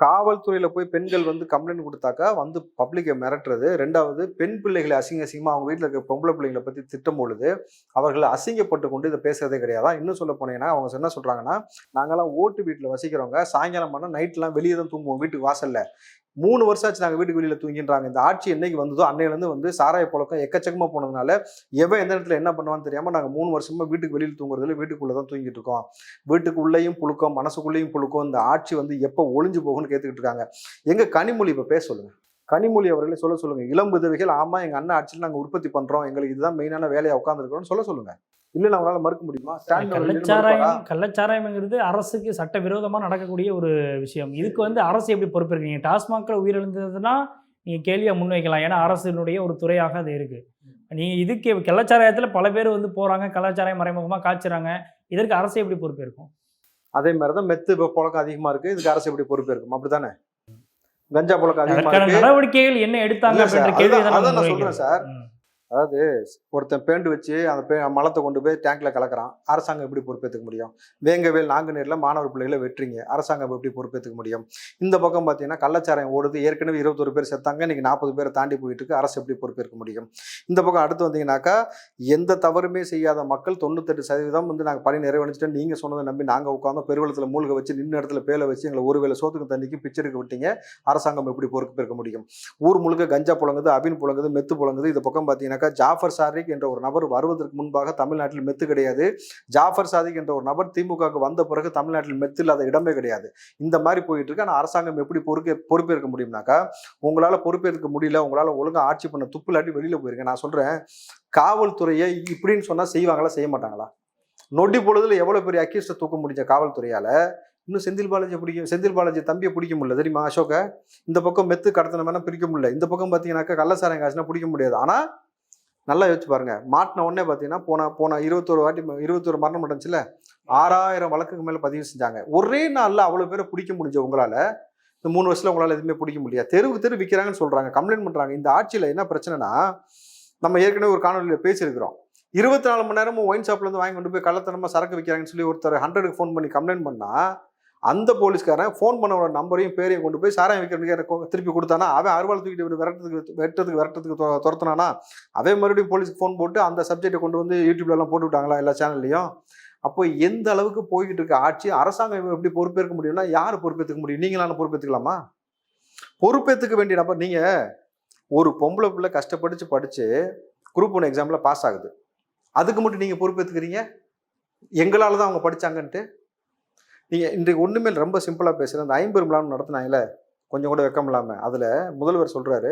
காவல்துறையில் போய் பெண்கள் வந்து கம்ப்ளைண்ட் கொடுத்தாக்கா வந்து பப்ளிக்கை மிரட்டுறது. ரெண்டாவது பெண் பிள்ளைகளை அசிங்க அசிங்கமாக அவங்க வீட்டில் இருக்க பொம்பளை பிள்ளைங்களை பற்றி திட்டம் பொழுது அவர்களை அசிங்கப்பட்டு கொண்டு இதை பேசுறதே கிடையாதா? இன்னும் சொல்ல போனீங்கன்னா அவங்க என்ன சொல்கிறாங்கன்னா நாங்களாம் ஓட்டு வீட்டில் வசிக்கிறவங்க. சாயங்காலம் பண்ணால் நைட்லாம் வெளியே தான் தூங்குவோம். வீட்டுக்கு வாசல்ல. மூணு வருஷம் ஆச்சு நாங்கள் வீட்டுக்கு வெளியில் தூங்கின்றாங்க. இந்த ஆட்சி என்னைக்கு வந்ததோ அன்னையிலேருந்து வந்து சாராய புழக்கம் எக்கச்சக்கமாக போனதுனால எவன் எந்த இடத்துல என்ன பண்ணுவான்னு தெரியாமல் நாங்கள் மூணு வருஷமாக வீட்டுக்கு வெளியில் தூங்குறதுல வீட்டுக்குள்ளே தான் தூங்கிட்டு இருக்கோம். வீட்டுக்குள்ளேயும் புழுக்கம் மனசுக்குள்ளேயும் புழுக்கம் இந்த ஆட்சி வந்து எப்போ ஒளிஞ்சு போகும்னு கேட்டுக்கிட்டு இருக்காங்க. எங்கள் கனிமொழி இப்போ பேச சொல்லுங்கள் கனிமொழி அவர்களே சொல்ல சொல்லுங்கள் இளம் விதவைகள் ஆமாம் எங்கள் அண்ணன் ஆட்சியில் நாங்கள் உற்பத்தி பண்ணுறோம் எங்களுக்கு இதுதான் மெயினான வேலையாக உட்காந்துருக்கிறோம்னு சொல்ல சொல்லுங்கள் இல்லை அவங்களால மறுக்க முடியுமா? கள்ளச்சாராயம் கள்ளச்சாராயம்ங்கிறது அரசுக்கு சட்ட விரோதமாக நடக்கக்கூடிய ஒரு விஷயம். இதுக்கு வந்து அரசு எப்படி பொறுப்பேற்கீங்க டாஸ்மாகில் உயிரிழந்ததுன்னா நீங்கள் கேள்வியாக முன்வைக்கலாம். ஏன்னா அரசினுடைய ஒரு துறையாக அது இருக்கு. நீங்கள் இதுக்கு கள்ளச்சாராயத்தில் பல பேர் வந்து போகிறாங்க கள்ளச்சாராயம் மறைமுகமாக காய்ச்சுறாங்க. இதற்கு அரசு எப்படி பொறுப்பேற்கும்? அதே மாதிரி தான் மெத்து இப்போ புழக்கம் அதிகமா இருக்கு. இதுக்கு அரசு எப்படி பொறுப்பு இருக்கும் அப்படித்தானே? கஞ்சா புழக்கம் அதிகமா அதற்கான இருக்கு. நடவடிக்கைகள் என்ன எடுத்தாங்க தான் நான். சொல்றேன் சார். அதாவது ஒருத்தன் பேண்டு வச்சு அந்த பே மலத்தை கொண்டு போய் டேங்க்ல கலக்கிறான். அரசாங்கம் எப்படி பொறுப்பேற்றுக்க முடியும்? வேங்கவேல் நாங்குநேரில் மாணவர் பிள்ளைகளை வெட்டுறீங்க. அரசாங்கம் எப்படி பொறுப்பேற்றுக்க முடியும்? இந்த பக்கம் பார்த்தீங்கன்னா கள்ளச்சாராயம் ஓடுது. ஏற்கனவே இருபத்தொரு பேர் செத்தாங்க. இன்னைக்கு நாற்பது பேரை தாண்டி போயிட்டு இருக்கு. அரசு எப்படி பொறுப்பேற்க முடியும்? இந்த பக்கம் அடுத்து வந்தீங்கன்னாக்கா எந்த தவறுமே செய்யாத மக்கள் தொண்ணூத்தெட்டு சதவீதம் வந்து நாங்கள் பணி நிறைவடைஞ்சிட்டு நீங்கள் சொன்னதை நம்பி நாங்கள் உட்காந்தோம் பெருவெளத்தில் மூழ்க வச்சு நின்று இடத்துல பேல வச்சு எங்களை ஒரு வேளை சோத்துக்கு தண்ணிக்கு பிச்சருக்கு விட்டீங்க. அரசாங்கம் எப்படி பொறுப்பேற்க முடியும்? ஊர் முழுக்க கஞ்சா புழங்குது அபின் புழங்குது மெத்து புழங்குது. இந்த பக்கம் பார்த்தீங்கன்னா பார்த்தீங்கன்னாக்கா ஜாஃபர் சாரிக் என்ற ஒரு நபர் வருவதற்கு முன்பாக தமிழ்நாட்டில் மெத்து கிடையாது. ஜாஃபர் சாதிக் என்ற ஒரு நபர் திமுகவுக்கு வந்த பிறகு தமிழ்நாட்டில் மெத்து இல்லாத இடமே கிடையாது. இந்த மாதிரி போயிட்டு இருக்கு. ஆனால் அரசாங்கம் எப்படி பொறுப்பே பொறுப்பேற்க முடியும்னாக்கா உங்களால் பொறுப்பேற்க முடியல உங்களால் ஒழுங்கா ஆட்சி பண்ண துப்புலாட்டி வெளியில் போயிருங்க. நான் சொல்கிறேன் காவல்துறையை இப்படின்னு சொன்னால் செய்வாங்களா செய்ய மாட்டாங்களா? நொடி பொழுதுல எவ்வளோ பெரிய அக்யூஸ்டை தூக்க முடிஞ்ச காவல்துறையால்? இன்னும் செந்தில் பாலாஜி பிடிக்கும் செந்தில் பாலாஜி தம்பியை பிடிக்க முடியல தெரியுமா அசோக இந்த பக்கம் மெத்து கடத்தின வேணா பிடிக்க முடியல. இந்த பக்கம் பார்த்தீங்கன்னாக்கா கள்ளசாரம் காசுனா பிடிக்க முடியாது. ஆனால் நல்லா யோசிச்சு பாருங்க. மாட்டின உடனே பார்த்தீங்கன்னா போன போன இருபத்தொரு வாட்டி இருபத்தொரு மரணம் நடந்துச்சுல ஆறாயிரம் வழக்குக்கு மேலே பதிவு செஞ்சாங்க. ஒரே நாளில் அவ்வளோ பேரை பிடிக்க முடிஞ்ச உங்களால் இந்த மூணு வருஷத்தில் உங்களால் எதுவுமே பிடிக்க முடியாது தெருவுக்கு தெரு விற்கிறாங்கன்னு சொல்கிறாங்க கம்ப்ளைண்ட் பண்ணுறாங்க இந்த ஆட்சியில் என்ன பிரச்சனைனா நம்ம ஏற்கனவே ஒரு காணொலியில் பேசியிருக்கிறோம். இருபத்தி நாலு மணி நேரமும் ஒயின் ஷாப்லேருந்து வாங்கி கொண்டு போய் கள்ளத்தனமாக சரக்கு விற்கிறாங்கன்னு சொல்லி ஒருத்தர் ஹண்ட்ரடுக்கு ஃபோன் பண்ணி கம்ப்ளைண்ட் பண்ணால் அந்த போலீஸ்காரன் ஃபோன் பண்ணவரோட நம்பரையும் பேரையும் கொண்டு போய் சாராயம் விற்கிறதுக்கு எனக்கு திருப்பி கொடுத்தானா? அவன் அறுவாள் தூக்கிட்டு விரட்டுறதுக்கு வெட்டுறதுக்கு விரட்டுறதுக்கு துர- துரத்துனானா? அவன் மறுபடியும் போலீஸ்க்கு ஃபோன் போட்டு அந்த சப்ஜெக்டை கொண்டு வந்து யூடியூப்லலாம் போட்டு விட்டாங்களா எல்லா சேனல்லையும் அப்போ எந்த அளவுக்கு போய்கிட்டு இருக்க ஆட்சி? அரசாங்கம் எப்படி பொறுப்பேற்க முடியும்னா யார் பொறுப்பேற்றுக்க முடியும்? நீங்களான பொறுப்பேற்றுக்கலாமா பொறுப்பேற்றுக்க வேண்டிய நபர் நீங்கள் ஒரு பொம்பளை பிள்ளை கஷ்டப்படிச்சு படித்து குரூப் ஒன் எக்ஸாமில் பாஸ் ஆகுது. அதுக்கு மட்டும் நீங்கள் பொறுப்பேற்றுக்கிறீங்க எங்களால் தான் அவங்க படித்தாங்கன்ட்டு நீங்கள் இன்றைக்கு ஒன்றுமே ரொம்ப சிம்பிளாக பேசுகிறேன் அந்த ஐம்பெரும்லாம் நடத்தினாங்கல்ல? கொஞ்சம் கூட வெக்கம் இல்லாமல் அதில் முதல்வர் சொல்கிறாரு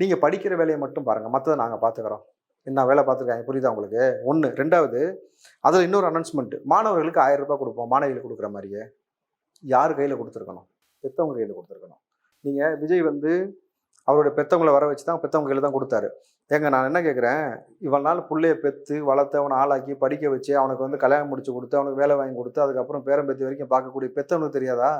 நீங்கள் படிக்கிற வேலையை மட்டும் பாருங்கள் மற்றதை நாங்கள் பார்த்துக்குறோம் என்ன வேலை பார்த்துருக்காங்க புரியுதா உங்களுக்கு? ஒன்று ரெண்டாவது அதில் இன்னொரு அனௌன்ஸ்மெண்ட் மாணவர்களுக்கு ஆயிரம் ரூபாய் கொடுப்போம். மாணவிகள் கொடுக்குற மாதிரியே. யார் கையில் கொடுத்துருக்கணும்? பெற்றவங்க கையில் கொடுத்துருக்கணும். நீங்கள் விஜய் வந்து அவருடைய பெற்றவங்களை வர வச்சு தான் பெற்றவங்க கையில் தான் கொடுத்தாரு. ஏங்க நான் என்ன கேட்குறேன் இவ்வளோ நாள் பிள்ளைய பெற்று வளர்த்து அவனை ஆளாக்கி படிக்க வச்சு அவனுக்கு வந்து கல்யாணம் முடிச்சு கொடுத்து அவனுக்கு வேலை வாங்கி கொடுத்து அதுக்கப்புறம் பேரம்பேத்தி வரைக்கும் பார்க்கக்கூடிய பெற்றவனுக்கு தெரியாதா?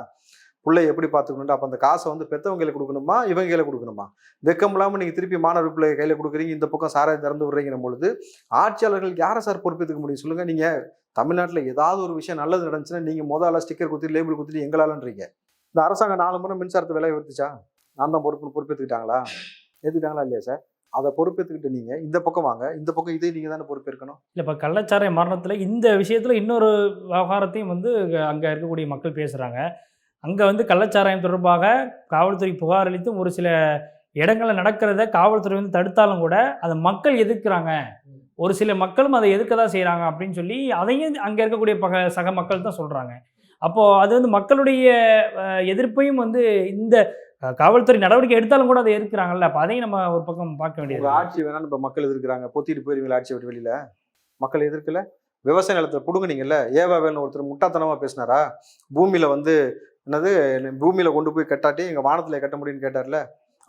பிள்ளைய எப்படி பார்த்துக்கணுன்ட்டு அப்போ அந்த காசை வந்து பெற்றவங்க கொடுக்கணுமா? இவங்க கையில் கொடுக்கணுமா? வெக்கம் இல்லாமல் நீங்கள் திருப்பி மாணவர் பிள்ளைய கையில் கொடுக்குறீங்க இந்த பக்கம் சாராயம் திறந்து விடுறீங்கிற பொழுது ஆட்சியாளர்கள் யாரை சார் பொறுப்பேற்றுக்க முடியும்? சொல்லுங்கள் நீங்கள் தமிழ்நாட்டில் ஏதாவது ஒரு விஷயம் நல்லது நடந்துச்சுன்னா நீங்கள் முதல்ல ஸ்டிக்கர் கொடுத்துட்டு லேபிள் கொடுத்துட்டு எங்களாலன்றீங்க. இந்த அரசாங்கம் நாலு முறை மின்சாரத்தை விலை உயர்த்துச்சா நான் தான் பொறுப்பு பொறுப்பேற்றுக்கிட்டாங்களா ஏற்றுக்கிட்டாங்களா இல்லையா சார்? அதை பொறுப்பேற்றுக்கிட்டு நீங்கள் இந்த பக்கம் வாங்க இந்த பக்கம் இதே நீங்கள் தானே பொறுப்பேற்கணும்? இல்லை இப்போ கள்ளச்சாராய மரணத்தில் இந்த விஷயத்தில் இன்னொரு விவகாரத்தையும் வந்து அங்கே இருக்கக்கூடிய மக்கள் பேசுகிறாங்க அங்கே வந்து கள்ளச்சாராயம் தொடர்பாக காவல்துறை புகார் அளித்தும் ஒரு சில இடங்களில் நடக்கிறத காவல்துறை வந்து தடுத்தாலும் கூட அதை மக்கள் எதிர்க்கிறாங்க. ஒரு சில மக்களும் அதை எதிர்க்க தான் செய்கிறாங்க அப்படின்னு சொல்லி அதையும் அங்கே இருக்கக்கூடிய பக சக மக்கள் தான் சொல்கிறாங்க அப்போது அது வந்து மக்களுடைய எதிர்ப்பையும் வந்து இந்த காவல்துறை நடவடிக்கை எடுத்தாலும் கூட அதை எதிர்க்கிறாங்கல்ல. அப்போ அதையும் நம்ம ஒரு பக்கம் பார்க்க வேண்டியது ஆட்சி வேணாம்னு இப்போ மக்கள் எதிர்க்கிறாங்க. பொத்திட்டு போயிருவீங்களா ஆட்சி விட்டு வெளியில? மக்கள் எதிர்க்கல. விவசாய நிலத்தை புடுங்குனீங்கல்ல. ஏவா வேணும் ஒருத்தர் முட்டாத்தனமா பேசினாரா? பூமியில வந்து என்னது பூமியில கொண்டு போய் கட்டாட்டி எங்க வானத்துல கட்ட முடியும்னு கேட்டார்ல.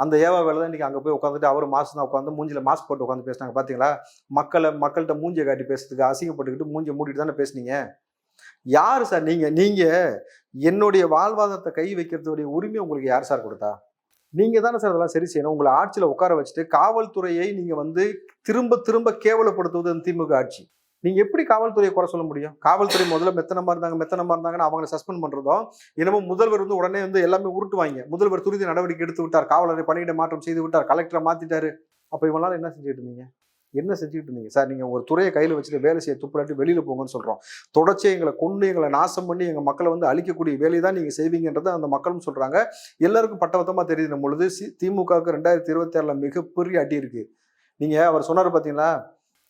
அந்த ஏவா வேலை தான் இன்னைக்கு அங்கே போய் உட்காந்துட்டு அவர் மாசம் தான் உட்காந்து மூஞ்சில மாஸ்க் போட்டு உட்காந்து பேசினாங்க. பார்த்தீங்களா மக்களை மக்கள்கிட்ட மூஞ்சியை காட்டி பேசுறதுக்கு அசிங்கப்பட்டுக்கிட்டு மூஞ்சியை மூடிட்டு தானே பேசுனீங்க? யார் சார் நீங்கள் நீங்கள் என்னுடைய வாழ்வாதாரத்தை கை வைக்கிறதுடைய உரிமை உங்களுக்கு யார் சார் கொடுத்தா? நீங்கள் தானே சார் அதெல்லாம் சரி செய்யணும். உங்களை ஆட்சியில் உட்கார வச்சுட்டு காவல்துறையை நீங்கள் வந்து திரும்ப திரும்ப கேவலப்படுத்துவது அந்த திமுக ஆட்சி. நீங்கள் எப்படி காவல்துறையை குறை சொல்ல முடியும்? காவல்துறை முதல்ல மெத்தனமாக இருந்தாங்க மெத்தனமாக இருந்தாங்கன்னு அவங்களை சஸ்பெண்ட் பண்றதும் என்னமோ முதல்வர் வந்து உடனே வந்து எல்லாமே உருட்டுவாங்க. முதல்வர் துரித நடவடிக்கை எடுத்து விட்டார். காவலரை பணியிட மாற்றம் செய்து விட்டார். கலெக்டரை மாற்றிட்டாரு அப்போ இவனால என்ன செஞ்சுட்டு இருந்தீங்க? என்ன செஞ்சுக்கிட்டு இருந்தீங்க? சார் நீங்கள் ஒரு துறையை கையில் வச்சுட்டு வேலை செய்ய துப்புலாட்டி வெளியில் போங்கன்னு சொல்கிறோம் தொடர்ச்சி எங்களை கொண்டு எங்களை நாசம் பண்ணி எங்கள் மக்களை வந்து அழிக்கக்கூடிய வேலையை தான் நீங்கள் செய்வீங்கன்றதை அந்த மக்களும் சொல்கிறாங்க எல்லாருக்கும் பட்டவத்தமாக தெரியுது பொழுது சி திமுகவுக்கு ரெண்டாயிரத்தி இருபத்தி ஆறில் மிகப்பெரிய அடி இருக்குது நீங்கள் அவர் சொன்னார் பார்த்தீங்களா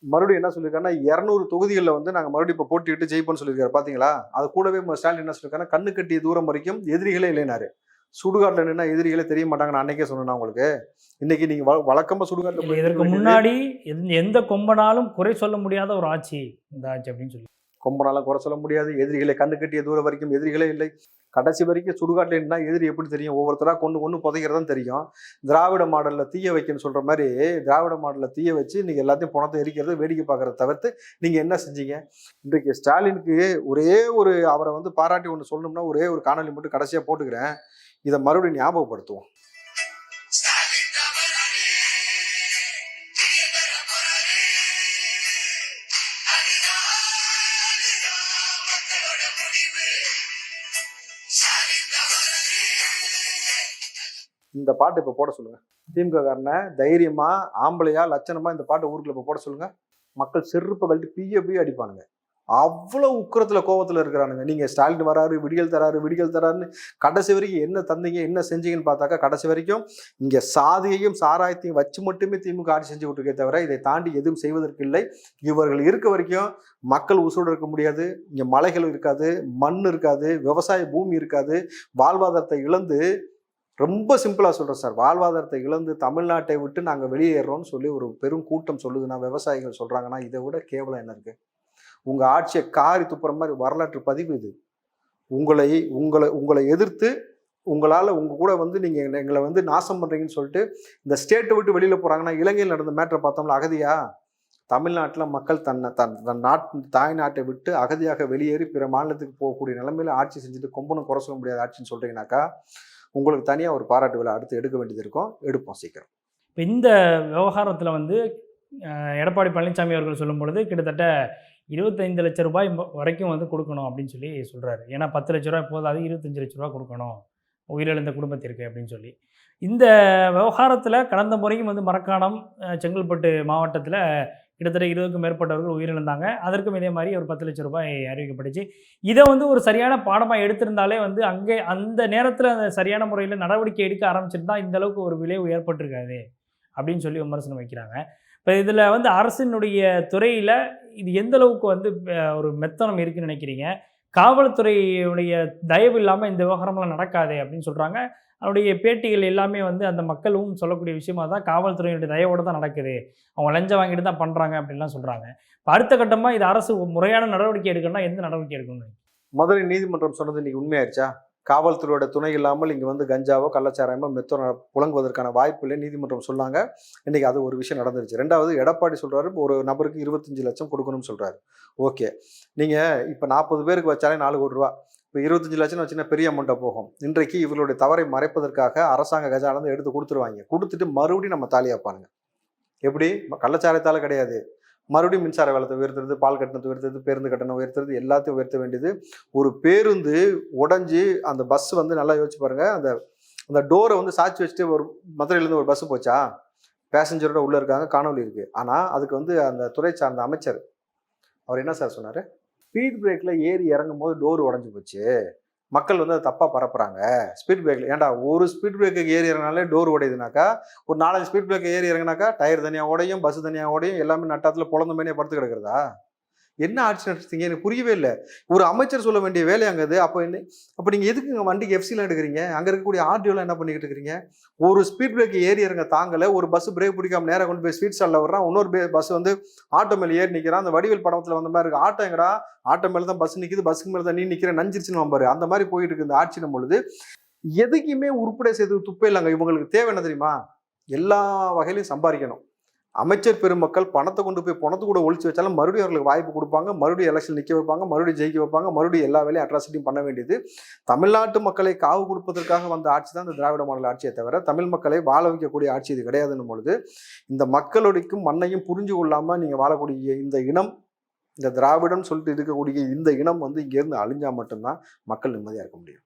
மறுபடியும் என்ன சொல்லியிருக்காருன்னா இரநூறு தொகுதிகளில் வந்து நாங்கள் மறுபடியும் இப்போ போட்டிட்டு ஜெயிப்போம்னு சொல்லியிருக்காரு. பார்த்தீங்களா அது கூடவே ஸ்டாலின் என்ன சொல்லியிருக்காருன்னா கண்ணு கட்டிய தூரம் வரைக்கும் எதிரிகளே இல்லைனாரு சுடுகாட்டில் நின்னா எதிரிகளே தெரிய மாட்டாங்க. நான் அன்னைக்கே சொன்னேன் உங்களுக்கு. இன்னைக்கு நீங்கள் வ வழக்கமாக சுடுகாட்டில் இதற்கு முன்னாடி எந்த- கொம்பனாலும் குறை சொல்ல முடியாத ஒரு ஆட்சி இந்த ஆட்சி அப்படின்னு சொல்லி. கொம்பனாலாம் குறை சொல்ல முடியாது. எதிரிகளை கண்ணு கட்டிய தூரம் வரைக்கும் எதிரிகளே இல்லை. கடைசி வரைக்கும் சுடுகாட்டில் இருந்தால் எதிரி எப்படி தெரியும்? ஒவ்வொருத்தராக கொண்டு கொண்டு புதைக்கிறதான் தெரியும். திராவிட மாடலில் தீய வைக்கன்னு சொல்கிற மாதிரி திராவிட மாடலில் தீய வச்சு நீங்கள் எல்லாத்தையும் பணத்தை எரிக்கிறது வேடிக்கை பார்க்கறத தவிர்த்து நீங்கள் என்ன செஞ்சீங்க? இன்றைக்கு ஸ்டாலினுக்கு ஒரே ஒரு அவரை வந்து பாராட்டி ஒன்று சொல்லணும்னா ஒரே ஒரு காணொலி மட்டும் கடைசியாக போட்டுக்கிறேன். இதை மறுபடியும் ஞாபகப்படுத்துவோம். இந்த பாட்டு இப்போ போட சொல்லுங்க. திமுக காரனை தைரியமா ஆம்பளையா லட்சணமா இந்த பாட்டை ஊருக்குள்ள இப்போ போட சொல்லுங்க. மக்கள் செருப்பை கழட்டி பிய பிய அடிப்பானுங்க. அவ்வளோ உக்கரத்தில் கோபத்தில் இருக்கிறானுங்க. நீங்கள் ஸ்டாலின் வராரு விடியல் தராரு விடியல் தராருன்னு கடைசி வரைக்கும் என்ன தந்தீங்க என்ன செஞ்சீங்கன்னு பார்த்தாக்கா கடைசி வரைக்கும் இங்கே சாதியையும் சாராயத்தையும் வச்சு மட்டுமே திமுக ஆட்சி செஞ்சு விட்டுருக்கே தவிர இதை தாண்டி எதுவும் செய்வதற்கு இல்லை. இவர்கள் இருக்க வரைக்கும் மக்கள் உசூடு இருக்க முடியாது. இங்கே மலைகள் இருக்காது மண் இருக்காது விவசாய பூமி இருக்காது. வாழ்வாதாரத்தை இழந்து ரொம்ப சிம்பிளாக சொல்கிறேன் சார். வாழ்வாதாரத்தை இழந்து தமிழ்நாட்டை விட்டு நாங்கள் வெளியேறோம்னு சொல்லி ஒரு பெரும் கூட்டம் சொல்லுதுன்னா விவசாயிகள் சொல்கிறாங்கன்னா இதை விட கேவலம் என்ன இருக்குது உங்கள் ஆட்சியை காரி துப்புற மாதிரி வரலாற்று பதிவு இது. உங்களை உங்களை உங்களை எதிர்த்து உங்களால் உங்கள் கூட வந்து நீங்கள் எங்களை- வந்து நாசம் பண்ணுறீங்கன்னு சொல்லிட்டு இந்த ஸ்டேட்டை விட்டு வெளியில் போகிறாங்கன்னா இலங்கையில் நடந்த மேட்டரை பார்த்தோம்ல அகதியா? தமிழ்நாட்டில் மக்கள் தன்னை தன் தன் நாட் தாய் நாட்டை விட்டு அகதியாக வெளியேறி பிற மாநிலத்துக்கு போகக்கூடிய நிலைமையில் ஆட்சி செஞ்சுட்டு கொம்பனும் குறை சொல்ல முடியாத ஆட்சின்னு சொல்கிறீங்கனாக்கா உங்களுக்கு தனியாக ஒரு பாராட்டு விழா அடுத்து எடுக்க வேண்டியது இருக்கும். எடுப்போம் சீக்கிரம். இப்போ இந்த விவகாரத்தில் வந்து எடப்பாடி பழனிசாமி அவர்கள் சொல்லும் பொழுது கிட்டத்தட்ட இருபத்தைந்து லட்ச ரூபாய் வரைக்கும் வந்து கொடுக்கணும் அப்படின்னு சொல்லி சொல்கிறாரு ஏன்னா பத்து லட்ச ரூபாய் போதாது இருபத்தஞ்சு லட்ச ரூபா கொடுக்கணும். உயிரிழந்த குடும்பத்திற்கு அப்படின்னு சொல்லி. இந்த விவகாரத்தில் கடந்த முறையும் வந்து மரக்காணம் செங்கல்பட்டு மாவட்டத்தில் கிட்டத்தட்ட இருபதுக்கும் மேற்பட்டவர்கள் உயிரிழந்தாங்க. அதற்கும் இதே மாதிரி ஒரு பத்து லட்ச ரூபாய் அறிவிக்கப்பட்டுச்சு. இதை வந்து ஒரு சரியான பாடமாக எடுத்திருந்தாலே வந்து அங்கே அந்த நேரத்தில் அந்த சரியான முறையில் நடவடிக்கை எடுக்க ஆரம்பிச்சிருந்தா இந்த அளவுக்கு ஒரு விளைவு ஏற்பட்டிருக்காது அப்படின்னு சொல்லி விமர்சனம் வைக்கிறாங்க. இப்போ இதில் வந்து அரசினுடைய துறையில் இது எந்த அளவுக்கு வந்து ஒரு மெத்தனம் இருக்குன்னு நினைக்கிறீங்க? காவல்துறையுடைய தயவு இல்லாமல் இந்த விவகாரம்லாம் நடக்காதே அப்படின்னு சொல்கிறாங்க அவருடைய பேட்டிகள் எல்லாமே வந்து அந்த மக்களும் சொல்லக்கூடிய விஷயமா தான் காவல்துறையினுடைய தயவோடு தான் நடக்குது. அவங்க லஞ்சம் வாங்கிட்டு தான் பண்ணுறாங்க அப்படின்லாம் சொல்கிறாங்க இப்போ அடுத்த கட்டமாக இது அரசு முறையான நடவடிக்கை எடுக்கணும்னா எந்த நடவடிக்கை எடுக்கணும் மதுரை நீதிமன்றம் சொன்னது இன்றைக்கி உண்மையாயிருச்சா? காவல்துறையோட துணை இல்லாமல் இங்கே வந்து கஞ்சாவோ கள்ளச்சாராயமோ மெத்தோ புழங்குவதற்கான வாய்ப்பு இல்லை நீதிமன்றம் சொன்னாங்க. இன்னைக்கு அது ஒரு விஷயம் நடந்துருச்சு. ரெண்டாவது எடப்பாடி சொல்கிறாரு ஒரு நபருக்கு இருபத்தஞ்சு லட்சம் கொடுக்கணும்னு சொல்கிறாரு ஓகே. நீங்கள் இப்போ நாற்பது பேருக்கு வச்சாலே நாலு கோடி ரூபா. இப்போ இருபத்தஞ்சு லட்சம் வச்சுன்னா பெரிய அமௌண்ட்டாக போகும். இன்றைக்கு இவர்களுடைய தவறை மறைப்பதற்காக அரசாங்க கஜாலேருந்து எடுத்து கொடுத்துருவாங்க. கொடுத்துட்டு மறுபடியும் நம்ம தாலியாப்பானுங்க எப்படி? கள்ளச்சாரத்தால் கிடையாது. மறுபடியும் மின்சார வேலத்தை உயர்த்துறது பால் கட்டணத்தை உயர்த்துறது பேருந்து கட்டணம் உயர்த்துறது எல்லாத்தையும் உயர்த்த வேண்டியது. ஒரு பேருந்து உடஞ்சி அந்த பஸ் வந்து நல்லா யோசிச்சு பாருங்க. அந்த அந்த டோரை வந்து சாட்சி வச்சுட்டு ஒரு மதுரையிலேருந்து ஒரு பஸ் போச்சா? பேசஞ்சரோட உள்ளே இருக்காங்க காணொலி இருக்குது ஆனால் அதுக்கு வந்து அந்த துறை சார்ந்த அமைச்சர் அவர் என்ன சார் சொன்னார்? ஸ்பீட் பிரேக்கில் ஏறி இறங்கும் போது டோர் உடஞ்சி போச்சு. மக்கள் வந்து அதை தப்பாக பரப்புறாங்க. ஸ்பீட் பிரேக்கில் ஏன்டா ஒரு ஸ்பீட் பிரேக்கு ஏறி இறங்கினாலே டோர் உடையுதுனாக்கா ஒரு நாலஞ்சு ஸ்பீட் பிரேக் ஏறி இறங்கினாக்கா டயர் தனியாக உடையும் பஸ் தனியாக உடையும் எல்லாமே நட்டாத்தில் பொழந்த மேனே படுத்து கிடக்குறதா? என்ன ஆட்சி நடத்துறீங்க? எனக்கு புரியவே இல்லை. ஒரு அமைச்சர் சொல்ல வேண்டிய வேலை அங்கே அது. அப்போ என்ன? அப்போ நீங்கள் எதுக்கு இங்கே வண்டிக்கு எஃப்சிலாம் எடுக்கிறீங்க? அங்கே இருக்கக்கூடிய ஆர்டிஓலாம் என்ன பண்ணிக்கிட்டு இருக்கிறீங்க ஒரு ஸ்பீட் பிரேக் ஏறி இறங்க தாங்கல. ஒரு பஸ் பிரேக் பிடிக்காம நேராக கொண்டு போய் ஸ்பீட் ஸ்டாலில் வர்றான். இன்னொரு பஸ் வந்து ஆட்டோ மேலே ஏறி நிற்கிறான் அந்த வடிவேல் படத்தில் வந்த மாதிரி இருக்குது ஆட்டோ எங்கடா? ஆட்டோ மேலே தான் பஸ் நிற்கிது பஸ்ஸுக்கு மேலே தான் நீ நிற்கிற நஞ்சிருச்சுன்னு பாரு. அந்த மாதிரி போயிட்டு இருக்கு இந்த ஆட்சினும் பொழுது. எதுக்குமே உருப்படியா செய்து துப்பே இல்லைங்க. இவங்களுக்கு தேவை என்ன தெரியுமா? எல்லா வகையிலையும் சம்பாதிக்கணும். அமைச்சர் பெருமக்கள் பணத்தை கொண்டு போய் பணத்தை கூட ஒழிச்சு வச்சாலும் மறுபடியும் அவர்களுக்கு வாய்ப்பு கொடுப்பாங்க மறுபடியும் எலெக்ஷன் நிற்க வைப்பாங்க மறுபடியும் ஜெயிக்க வைப்பாங்க மறுபடியும் எல்லா வேலையும் அட்ராசிட்டியும் பண்ண வேண்டியது. தமிழ்நாட்டு மக்களை காவு கொடுப்பதற்காக வந்த ஆட்சி தான் இந்த திராவிட மாடல் ஆட்சியை தவிர தமிழ் மக்களை வாழ வைக்கக்கூடிய ஆட்சி இது கிடையாதுன்னு பொழுது இந்த மக்களுடைக்கும் மண்ணையும் புரிஞ்சு கொள்ளாமல் நீங்கள் வாழக்கூடிய இந்த இனம் இந்த திராவிடம் சொல்லிட்டு இருக்கக்கூடிய இந்த இனம் வந்து இங்கேருந்து அழிஞ்சால் மட்டும்தான் மக்கள் நிம்மதியாக இருக்க முடியும்.